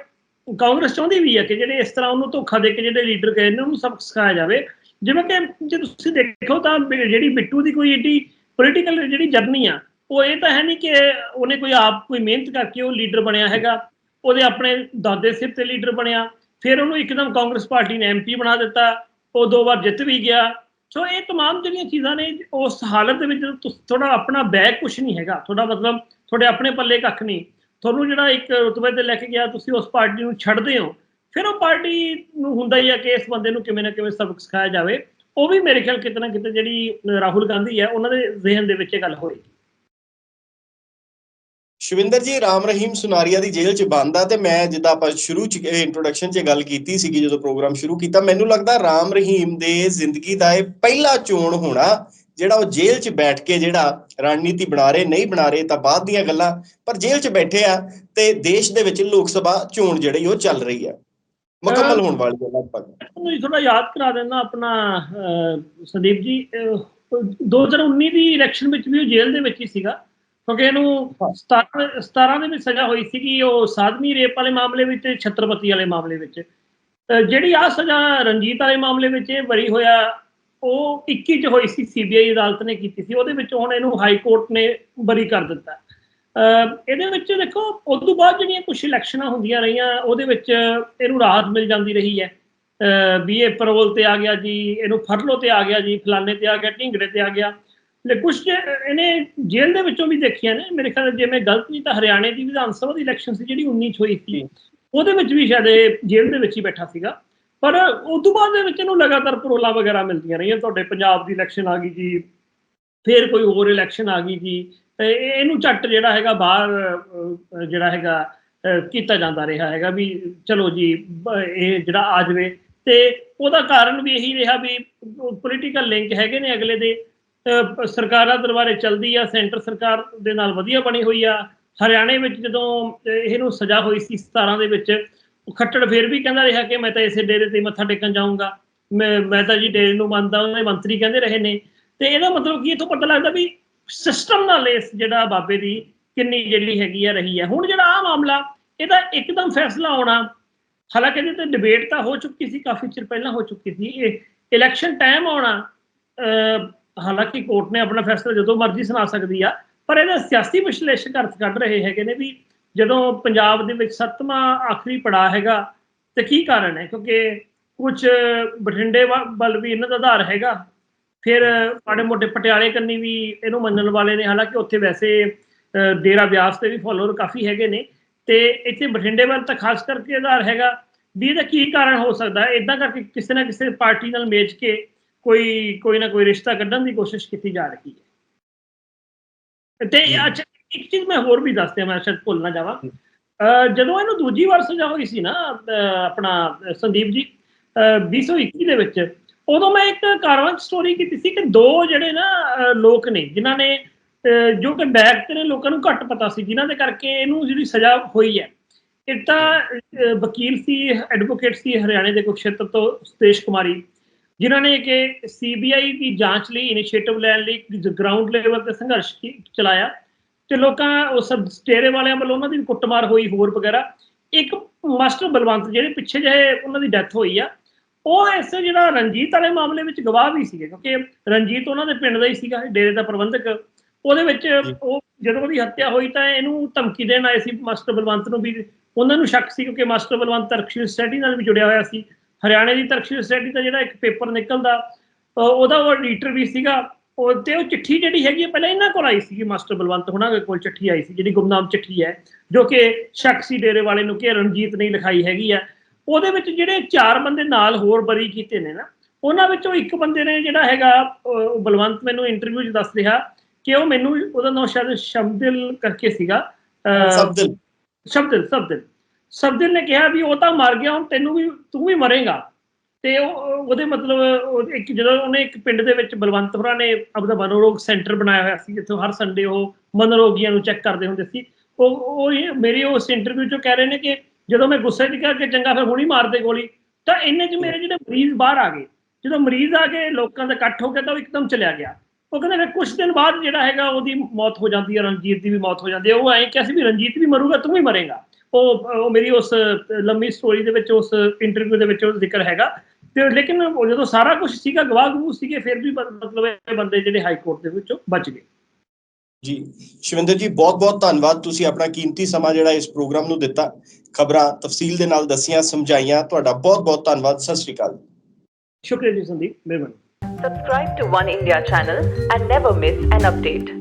ਕਾਂਗਰਸ ਚਾਹੁੰਦੀ ਵੀ ਹੈ ਕਿ ਜਿਹੜੇ ਇਸ ਤਰ੍ਹਾਂ ਉਹਨੂੰ ਧੋਖਾ ਦੇ ਕੇ ਜਿਹੜੇ ਲੀਡਰ ਗਏ ਨੇ ਉਹਨੂੰ ਸਬਕ ਸਿਖਾਇਆ ਜਾਵੇ ਜਿਵੇਂ ਕਿ ਜੇ ਤੁਸੀਂ ਦੇਖੋ ਤਾਂ ਬਿ- ਜਿਹੜੀ ਬਿੱਟੂ ਦੀ ਕੋਈ ਏਡੀ ਪੋਲੀਟੀਕਲ ਜਿਹੜੀ ਜਰਨੀ ਆ ਉਹ ਇਹ ਤਾਂ ਹੈ ਨਹੀਂ ਕਿ ਉਹਨੇ ਕੋਈ ਆਪ ਕੋਈ ਮਿਹਨਤ ਕਰਕੇ ਉਹ ਲੀਡਰ ਬਣਿਆ ਹੈਗਾ ਉਹਦੇ ਆਪਣੇ ਦਾਦੇ ਸਿਰ ਤੇ ਲੀਡਰ ਬਣਿਆ ਫਿਰ ਉਹਨੂੰ ਇੱਕਦਮ ਕਾਂਗਰਸ ਪਾਰਟੀ ਨੇ ਐਮਪੀ ਬਣਾ ਦਿੱਤਾ ਉਹ ਦੋ ਵਾਰ ਜਿੱਤ ਵੀ ਗਿਆ ਸੋ ਇਹ तमाम ਜਿਹੜੀਆਂ ਚੀਜ਼ਾਂ ਨੇ ਉਸ ਹਾਲਤ ਦੇ ਵਿੱਚ ਥੋੜਾ ਆਪਣਾ ਬੈਗ ਕੁਝ ਨਹੀਂ ਹੈਗਾ ਤੁਹਾਡਾ ਮਤਲਬ ਤੁਹਾਡੇ ਆਪਣੇ ਪੱਲੇ ਕੱਖ ਨਹੀਂ ਤੁਹਾਨੂੰ ਜਿਹੜਾ ਇੱਕ ਰੁਤਬੇ ਤੇ ਲੈ ਕੇ ਗਿਆ, ਤੁਸੀਂ ਉਸ ਪਾਰਟੀ ਨੂੰ ਛੱਡਦੇ ਹੋ। ਫਿਰ ਉਹ ਪਾਰਟੀ ਨੂੰ ਹੁੰਦਾ ਹੀ ਆ ਕਿ ਇਸ ਬੰਦੇ ਨੂੰ ਕਿਵੇਂ ਨਾ ਕਿਵੇਂ ਸਬਕ ਸਿਖਾਇਆ ਜਾਵੇ। ਉਹ ਵੀ ਮੇਰੇ ਖਿਆਲ ਕਿਤੇ ਨਾ ਕਿਤੇ ਜਿਹੜੀ ਰਾਹੁਲ ਗਾਂਧੀ ਹੈ, ਉਹਨਾਂ ਦੇ ਜ਼ਿਹਨ ਦੇ ਵਿੱਚ ਇਹ ਗੱਲ ਹੋਈ ਸ਼ਵਿੰਦਰ ਜੀ, ਰਾਮ ਰਹੀਮ ਸੁਨਾਰੀਆ ਦੀ ਜੇਲ੍ਹ 'ਚ ਬੰਦ ਆ ਤੇ ਮੈਂ ਜਿੱਦਾਂ ਆਪਾਂ ਸ਼ੁਰੂ 'ਚ ਇੰਟਰੋਡਕਸ਼ਨ 'ਚ ਗੱਲ ਕੀਤੀ ਸੀਗੀ ਜਦੋਂ ਪ੍ਰੋਗਰਾਮ ਸ਼ੁਰੂ ਕੀਤਾ, ਮੈਨੂੰ ਲੱਗਦਾ ਰਾਮ ਰਹੀਮ ਦੇ ਜ਼ਿੰਦਗੀ ਦਾ ਇਹ ਪਹਿਲਾ ਚੋਣ ਹੋਣਾ ਜਿਹੜਾ ਉਹ ਜੇਲ੍ਹ 'ਚ ਬੈਠ ਕੇ ਜਿਹੜਾ ਰਣਨੀਤੀ ਬਣਾ ਰਹੇ ਨਹੀਂ ਬਣਾ ਰਹੇ ਤਾਂ ਬਾਅਦ ਦੀਆਂ ਗੱਲਾਂ ਪਰ ਜੇਲ੍ਹ 'ਚ ਬੈਠੇ ਆ ਤੇ ਦੇਸ਼ ਦੇ ਵਿੱਚ ਲੋਕ ਸਭਾ ਚੋਣ ਜਿਹੜੀ ਉਹ ਚੱਲ ਰਹੀ ਆ। ਮੁਕੰਮਲ ਹੋਣ ਵਾਲੀ ਹੈ ਲਗਭਗ। ਤੁਹਾਨੂੰ ਥੋੜਾ ਯਾਦ ਕਰਾ ਦੇਣਾ ਆਪਣਾ ਸੰਦੀਪ ਜੀ ਅਹ, 2019 ਦੀ ਇਲੈਕਸ਼ਨ ਵਿੱਚ ਵੀ ਉਹ ਜੇਲ੍ਹ ਦੇ ਵਿੱਚ ਹੀ ਸੀਗਾ ਕਿਉਂਕਿ ਇਹਨੂੰ 17 17 ਦੇ ਵਿੱਚ ਸਜ਼ਾ ਹੋਈ ਸੀਗੀ ਉਹ ਸਾਧਵੀ ਰੇਪ ਵਾਲੇ ਮਾਮਲੇ ਵਿੱਚ ਤੇ ਛਤਰਪਤੀ ਵਾਲੇ ਮਾਮਲੇ ਵਿੱਚ। ਜਿਹੜੀ ਆ ਸਜ਼ਾ ਰਣਜੀਤ ਵਾਲੇ ਮਾਮਲੇ ਵਿੱਚ ਇਹ ਬਰੀ ਹੋਇਆ ਉਹ 21 ਚ ਹੋਈ ਸੀ ਸੀਬੀਆਈ ਅਦਾਲਤ ਨੇ ਕੀਤੀ ਸੀ ਉਹਦੇ ਵਿੱਚ ਹੁਣ ਇਹਨੂੰ ਹਾਈ ਕੋਰਟ ਨੇ ਬਰੀ ਕਰ ਦਿੱਤਾ। ਇਹਦੇ ਵਿੱਚ ਦੇਖੋ ਉਸ ਤੋਂ ਬਾਅਦ ਜਿਹੜੀਆਂ ਕੁਝ ਇਲੈਕਸ਼ਨਾਂ ਹੁੰਦੀਆਂ ਰਹੀਆਂ ਉਹਦੇ ਵਿੱਚ ਇਹਨੂੰ ਰਾਹਤ ਮਿਲ ਜਾਂਦੀ ਰਹੀ ਹੈ। ਇਹ ਪਰੋਲ ਤੇ ਆ ਗਿਆ ਜੀ ਇਹਨੂੰ ਫਰਲੋ ਤੇ ਆ ਗਿਆ ਜੀ ਫਲਾਣੇ ਤੇ ਆ ਗਿਆ ਢਿੰਗੜੇ ਤੇ ਆ ਗਿਆ। ਲੈ ਕੁਝ ਇਹਨੇ ਜੇਲ੍ਹ ਦੇ ਵਿੱਚੋਂ ਵੀ ਦੇਖੀਆਂ ਨੇ ਮੇਰੇ ਖਿਆਲ ਜੇ ਮੈਂ ਗਲਤ ਨਹੀਂ ਤਾਂ ਹਰਿਆਣੇ ਦੀ ਵਿਧਾਨ ਸਭਾ ਦੀ ਇਲੈਕਸ਼ਨ ਸੀ ਜਿਹੜੀ 19 ਚ ਹੋਈ ਸੀ। ਉਹਦੇ ਵਿੱਚ ਵੀ ਸ਼ਾਇਦ ਇਹ ਜੇਲ੍ਹ ਦੇ ਵਿੱਚ ਹੀ ਬੈਠਾ ਸੀਗਾ। ਪਰ ਉਸ ਤੋਂ ਬਾਅਦ ਦੇ ਵਿੱਚ ਇਹਨੂੰ ਲਗਾਤਾਰ ਪਰੋਲਾਂ ਵਗੈਰਾ ਮਿਲਦੀਆਂ ਰਹੀਆਂ, ਤੁਹਾਡੇ ਪੰਜਾਬ ਦੀ ਇਲੈਕਸ਼ਨ ਆ ਗਈ ਜੀ, ਫਿਰ ਕੋਈ ਹੋਰ ਇਲੈਕਸ਼ਨ ਆ ਗਈ ਜੀ, ਤੇ ਇਹਨੂੰ ਝੱਟ ਜਿਹੜਾ ਹੈਗਾ ਬਾਹਰ ਜਿਹੜਾ ਹੈਗਾ ਕੀਤਾ ਜਾਂਦਾ ਰਿਹਾ ਹੈਗਾ ਵੀ ਚਲੋ ਜੀ ਇਹ ਜਿਹੜਾ ਆ ਜਾਵੇ, ਤੇ ਉਹਦਾ ਕਾਰਨ ਵੀ ਇਹੀ ਰਿਹਾ ਵੀ ਪੋਲੀਟੀਕਲ ਲਿੰਕ ਹੈਗੇ ਨੇ ਅਗਲੇ ਦੇ ਸਰਕਾਰਾਂ ਦਰਬਾਰੇ ਚਲਦੀ ਆ, ਸੈਂਟਰ ਸਰਕਾਰ ਦੇ ਨਾਲ ਵਧੀਆ ਬਣੀ ਹੋਈ ਆ, ਹਰਿਆਣੇ ਵਿੱਚ ਜਦੋਂ ਇਹਨੂੰ ਸਜ਼ਾ ਹੋਈ ਸੀ 17 ਦੇ ਵਿੱਚ ਖੱਟੜ ਫੇਰ ਵੀ ਕਹਿੰਦਾ ਰਿਹਾ ਕਿ ਮੈਂ ਤਾਂ ਇਸੇ ਡੇਰੇ ਤੇ ਮੱਥਾ ਟੇਕਣ ਜਾਊਂਗਾ। ਮੈਂ ਮੈਂ ਤਾਂ ਜੀ ਡੇਰੇ ਨੂੰ ਮੰਨਦਾ ਉਹਨੇ ਮੰਤਰੀ ਕਹਿੰਦੇ ਰਹੇ ਨੇ। ਤੇ ਇਹਦਾ ਮਤਲਬ ਕੀ ਇਥੋਂ ਪਤਾ ਲੱਗਦਾ ਵੀ ਸਿਸਟਮ ਨਾਲ ਇਸ ਜਿਹੜਾ ਬਾਬੇ ਦੀ ਕਿੰਨੀ ਜਿਹੜੀ ਹੈਗੀ ਆ, ਰਹੀ ਹੈ ਹੁਣ ਜਿਹੜਾ ਆ ਮਾਮਲਾ, ਇਹਦਾ ਇੱਕਦਮ ਫੈਸਲਾ ਆਉਣਾ, ਹਾਲਾਂਕਿ ਇਹਦੇ ਤੇ ਡਿਬੇਟ ਤਾਂ ਹੋ ਚੁੱਕੀ ਸੀ, ਕਾਫੀ ਚਿਰ ਪਹਿਲਾਂ ਹੋ ਚੁੱਕੀ ਸੀ। ਇਹ ਇਲੈਕਸ਼ਨ ਟਾਈਮ ਆਉਣਾ ਹਾਲਾਂਕਿ ਕੋਰਟ ਨੇ ਆਪਣਾ ਫੈਸਲਾ ਜਦੋਂ ਮਰਜ਼ੀ ਸੁਣਾ ਸਕਦੀ ਆ, ਪਰ ਇਹਦਾ ਸਿਆਸੀ ਵਿਸ਼ਲੇਸ਼ਕ ਅਰਥ ਕੱਢ ਰਹੇ ਹੈਗੇ ਨੇ ਵੀ ਜਦੋਂ ਪੰਜਾਬ ਦੇ ਵਿੱਚ ਸੱਤਵਾਂ ਆਖਰੀ ਪੜਾਅ ਹੈਗਾ ਤੇ ਕੀ ਕਾਰਨ ਹੈ? ਕਿਉਂਕਿ ਕੁਝ ਬਠਿੰਡੇ ਵੱਲ ਵੀ ਇਹਨਾਂ ਦਾ ਆਧਾਰ ਹੈਗਾ। ਫਿਰ ਮਾੜੇ ਮੋਟੇ ਪਟਿਆਲੇ ਕੰਨੀ ਵੀ ਇਹਨੂੰ ਮੰਨਣ ਵਾਲੇ ਨੇ ਹਾਲਾਂਕਿ ਉੱਥੇ ਵੈਸੇ ਡੇਰਾ ਬਿਆਸ ਤੇ ਵੀ ਫਾਲੋਅਰ ਕਾਫੀ ਹੈਗੇ ਨੇ। ਤੇ ਇੱਥੇ ਬਠਿੰਡੇ ਵੱਲ ਤਾਂ ਖਾਸ ਕਰਕੇ ਆਧਾਰ ਹੈਗਾ। ਵੀ ਇਹਦਾ ਕੀ ਕਾਰਨ ਹੋ ਸਕਦਾ? ਹੈ ਇਦਾਂ ਕਰਕੇ ਕਿਸੇ ਨਾ ਕਿਸੇ ਪਾਰਟੀ ਨਾਲ ਮੇਚ ਕੇ ਕੋਈ ਕੋਈ ਨਾ ਕੋਈ ਰਿਸ਼ਤਾ ਕੱਢਣ ਦੀ ਕੋਸ਼ਿਸ਼ ਕੀਤੀ ਜਾ ਰਹੀ ਹੈ। ਤੇ ਅੱਛਾ ਇੱਕ ਚੀਜ਼ ਮੈਂ ਹੋਰ ਵੀ ਦੱਸ ਮੈਂ ਸ਼ਾਇਦ ਭੁੱਲ ਨਾ ਜਾਵਾਂ। ਅਹ, ਜਦੋਂ ਇਹਨੂੰ ਦੂਜੀ ਵਾਰ ਸਜ਼ਾ ਹੋਈ ਸੀ ਨਾ ਆਪਣਾ ਸੰਦੀਪ ਜੀ ਅਹ, 2021 ਦੇ ਵਿੱਚ ਉਦੋਂ ਮੈਂ ਇੱਕ ਕਾਰਵਾਂ ਸਟੋਰੀ ਕੀਤੀ ਸੀ ਕਿ ਦੋ ਜਿਹੜੇ ਨਾ ਲੋਕ ਨੇ ਜਿਨ੍ਹਾਂ ਨੇ ਜੋ ਕਿ ਬੈਕ ਤੇ ਨੇ ਲੋਕਾਂ ਨੂੰ ਘੱਟ ਪਤਾ ਸੀ ਜਿਨ੍ਹਾਂ ਦੇ ਕਰਕੇ ਇਹਨੂੰ ਜਿਹੜੀ ਸਜ਼ਾ ਹੋਈ ਹੈ। ਇੱਕ ਤਾਂ ਵਕੀਲ ਸੀ ਐਡਵੋਕੇਟ ਸੀ ਹਰਿਆਣੇ ਦੇ ਕੁਰਕਸ਼ੇਤਰ ਤੋਂ ਸੁਤੇਸ਼ ਕੁਮਾਰੀ ਜਿਨ੍ਹਾਂ ਨੇ ਕਿ ਸੀਬੀਆਈ ਦੀ ਜਾਂਚ ਲਈ ਇਨੀਸ਼ੀਏਟਿਵ ਲੈਣ ਲਈ ਗਰਾਊਂਡ ਲੈਵਲ ਤੇ ਸੰਘਰਸ਼ ਚਲਾਇਆ। ਤੇ ਲੋਕਾਂ ਉਸ ਡੇਰੇ ਵਾਲਿਆਂ ਵੱਲੋਂ ਉਹਨਾਂ ਦੀ ਕੁੱਟਮਾਰ ਹੋਈ ਹੋਰ ਵਗੈਰਾ। ਇੱਕ ਮਾਸਟਰ ਬਲਵੰਤ ਜਿਹੜੇ ਪਿੱਛੇ ਜਿਹੇ ਉਹਨਾਂ ਦੀ ਡੈਥ ਹੋਈ ਆ ਉਹ ਇਸ ਜਿਹੜਾ ਰਣਜੀਤ ਵਾਲੇ ਮਾਮਲੇ ਵਿੱਚ ਗਵਾਹ ਵੀ ਸੀਗੇ ਕਿਉਂਕਿ ਰਣਜੀਤ ਉਹਨਾਂ ਦੇ ਪਿੰਡ ਦਾ ਹੀ ਸੀਗਾ ਡੇਰੇ ਦਾ ਪ੍ਰਬੰਧਕ। ਉਹਦੇ ਵਿੱਚ ਉਹ ਜਦੋਂ ਉਹਦੀ ਹੱਤਿਆ ਹੋਈ ਤਾਂ ਇਹਨੂੰ ਧਮਕੀ ਦੇਣ ਆਏ ਸੀ ਮਾਸਟਰ ਬਲਵੰਤ ਨੂੰ ਵੀ। ਉਹਨਾਂ ਨੂੰ ਸ਼ੱਕ ਸੀ ਕਿਉਂਕਿ ਮਾਸਟਰ ਬਲਵੰਤ ਤਰਕਸ਼ੀਲ ਸੋਸਾਇਟੀ ਨਾਲ ਵੀ ਜੁੜਿਆ ਹੋਇਆ ਸੀ। ਹਰਿਆਣੇ ਦੀ ਤਰਕਸ਼ੀਲ ਸੋਸਾਇਟੀ ਦਾ ਜਿਹੜਾ ਇੱਕ ਪੇਪਰ ਨਿਕਲਦਾ ਉਹਦਾ ਉਹ ਐਡੀਟਰ ਵੀ ਸੀਗਾ। ਉਹ ਤੇ ਉਹ ਚਿੱਠੀ ਜਿਹੜੀ ਹੈਗੀ ਪਹਿਲਾਂ ਇਹਨਾਂ ਕੋਲ ਆਈ ਸੀ ਮਾਸਟਰ ਬਲਵੰਤ ਹੁਣਾਂ ਦੇ ਕੋਲ ਚਿੱਠੀ ਆਈ ਸੀ ਜਿਹੜੀ ਗੁਮਨਾਮ ਚਿੱਠੀ ਹੈ ਜੋ ਕਿ ਸ਼ੱਕ ਸੀ ਡੇਰੇ ਵਾਲੇ ਨੂੰ ਕਿ ਰਣਜੀਤ ਨੇ ਲਿਖਾਈ ਹੈਗੀ ਆ। ਉਹਦੇ ਵਿੱਚ ਜਿਹੜੇ ਚਾਰ ਬੰਦੇ ਨਾਲ ਹੋਰ ਬਰੀ ਕੀਤੇ ਨੇ ਨਾ ਉਹਨਾਂ ਵਿੱਚੋਂ ਇੱਕ ਬੰਦੇ ਨੇ ਜਿਹੜਾ ਹੈਗਾ ਉਹ ਬਲਵੰਤ ਮੈਨੂੰ ਇੰਟਰਵਿਊ 'ਚ ਦੱਸ ਰਿਹਾ ਕਿ ਉਹ ਮੈਨੂੰ ਉਹਦਾ ਨਾਮ ਸ਼ਾਇਦ ਸ਼ਬਦਿਲ ਕਰਕੇ ਸੀਗਾ ਸ਼ਬਦਿਲ ਸ਼ਬਦਿਲ। ਸ਼ਬਦਿਲ ਨੇ ਕਿਹਾ ਵੀ ਉਹ ਤਾਂ ਮਰ ਗਿਆ ਹੁਣ ਤੈਨੂੰ ਵੀ ਤੂੰ ਵੀ ਮਰੇਗਾ। ਤੇ ਉਹ, ਉਹਦੇ ਮਤਲਬ ਇੱਕ ਜਦੋਂ ਉਹਨੇ ਇੱਕ ਪਿੰਡ ਦੇ ਵਿੱਚ ਬਲਵੰਤ ਹੋਰਾਂ ਨੇ ਆਪਦਾ ਮਨੋਰੋਗ ਸੈਂਟਰ ਬਣਾਇਆ ਹੋਇਆ ਸੀ, ਜਿੱਥੋਂ ਹਰ ਸੰਡੇ ਉਹ ਮਨੋਰੋਗੀਆਂ ਨੂੰ ਚੈੱਕ ਕਰਦੇ ਹੁੰਦੇ ਸੀ। ਉਹ ਉਹ ਇਹ- ਮੇਰੀ ਉਸ ਇੰਟਰਵਿਊ ਚੋਂ ਕਹਿ ਰਹੇ ਨੇ ਕਿ ਜਦੋਂ ਮੈਂ ਗੁੱਸੇ 'ਚ ਕਿਹਾ ਕਿ ਚੰਗਾ ਫਿਰ ਹੁਣੀ ਮਾਰ ਦੇ ਗੋਲੀ, ਤਾਂ ਇੰਨੇ 'ਚ ਮੇਰੇ ਜਿਹੜੇ ਮਰੀਜ਼ ਬਾਹਰ ਆ ਗਏ। ਜਦੋਂ ਮਰੀਜ਼ ਆ ਕੇ ਲੋਕਾਂ ਦਾ ਇਕੱਠ ਹੋ ਗਿਆ ਤਾਂ ਉਹ ਇੱਕਦਮ ਚਲਿਆ ਗਿਆ। ਉਹ ਕਹਿੰਦਾ ਫਿਰ ਕੁਝ ਦਿਨ ਬਾਅਦ ਜਿਹੜਾ ਹੈਗਾ ਉਹਦੀ ਮੌਤ ਹੋ ਜਾਂਦੀ ਹੈ, ਰਣਜੀਤ ਦੀ ਵੀ ਮੌਤ ਹੋ ਜਾਂਦੀ ਹੈ। ਉਹ ਐਂ ਕਿਹਾ ਸੀ ਵੀ ਰਣਜੀਤ ਵੀ ਮਰੂਗਾ, ਤੂੰ ਵੀ ਮਰੇਗਾ। ਉਹ ਉਹ ਮੇਰੀ ਉਸ ਲੰਮੀ ਸਟੋਰੀ ਦੇ ਵਿੱਚ, ਉਸ ਇੰਟਰਵਿਊ ਦੇ ਵਿੱਚ ਉਹ ਜ਼ਿਕਰ ਹੈਗਾ ਤੇ ਲੇਕਿਨ ਉਹ ਜਦੋਂ ਸਾਰਾ ਕੁਝ ਸੀਗਾ ਗਵਾਹ ਗਵੂ ਸੀਗੇ ਫਿਰ ਵੀ ਮਤਲਬ ਇਹ ਬੰਦੇ ਜਿਹੜੇ ਹਾਈ ਕੋਰਟ ਦੇ ਵਿੱਚੋਂ ਬਚ ਗਏ। ਜੀ ਸ਼ਿਵਿੰਦਰ ਜੀ ਬਹੁਤ ਬਹੁਤ ਧੰਨਵਾਦ ਤੁਸੀਂ ਆਪਣਾ ਕੀਮਤੀ ਸਮਾਂ ਜਿਹੜਾ ਇਸ ਪ੍ਰੋਗਰਾਮ ਨੂੰ ਦਿੱਤਾ। ਖਬਰਾਂ ਤਫਸੀਲ ਦੇ ਨਾਲ ਦੱਸੀਆਂ ਸਮਝਾਈਆਂ ਤੁਹਾਡਾ ਬਹੁਤ ਬਹੁਤ ਧੰਨਵਾਦ। ਸਤਿ ਸ਼੍ਰੀ ਅਕਾਲ। ਸ਼ੁਕਰੀਆ ਜੀ ਸੰਦੀਪ ਮਿਹਰਬਾਨੀ। Subscribe to One India channel and never miss an update.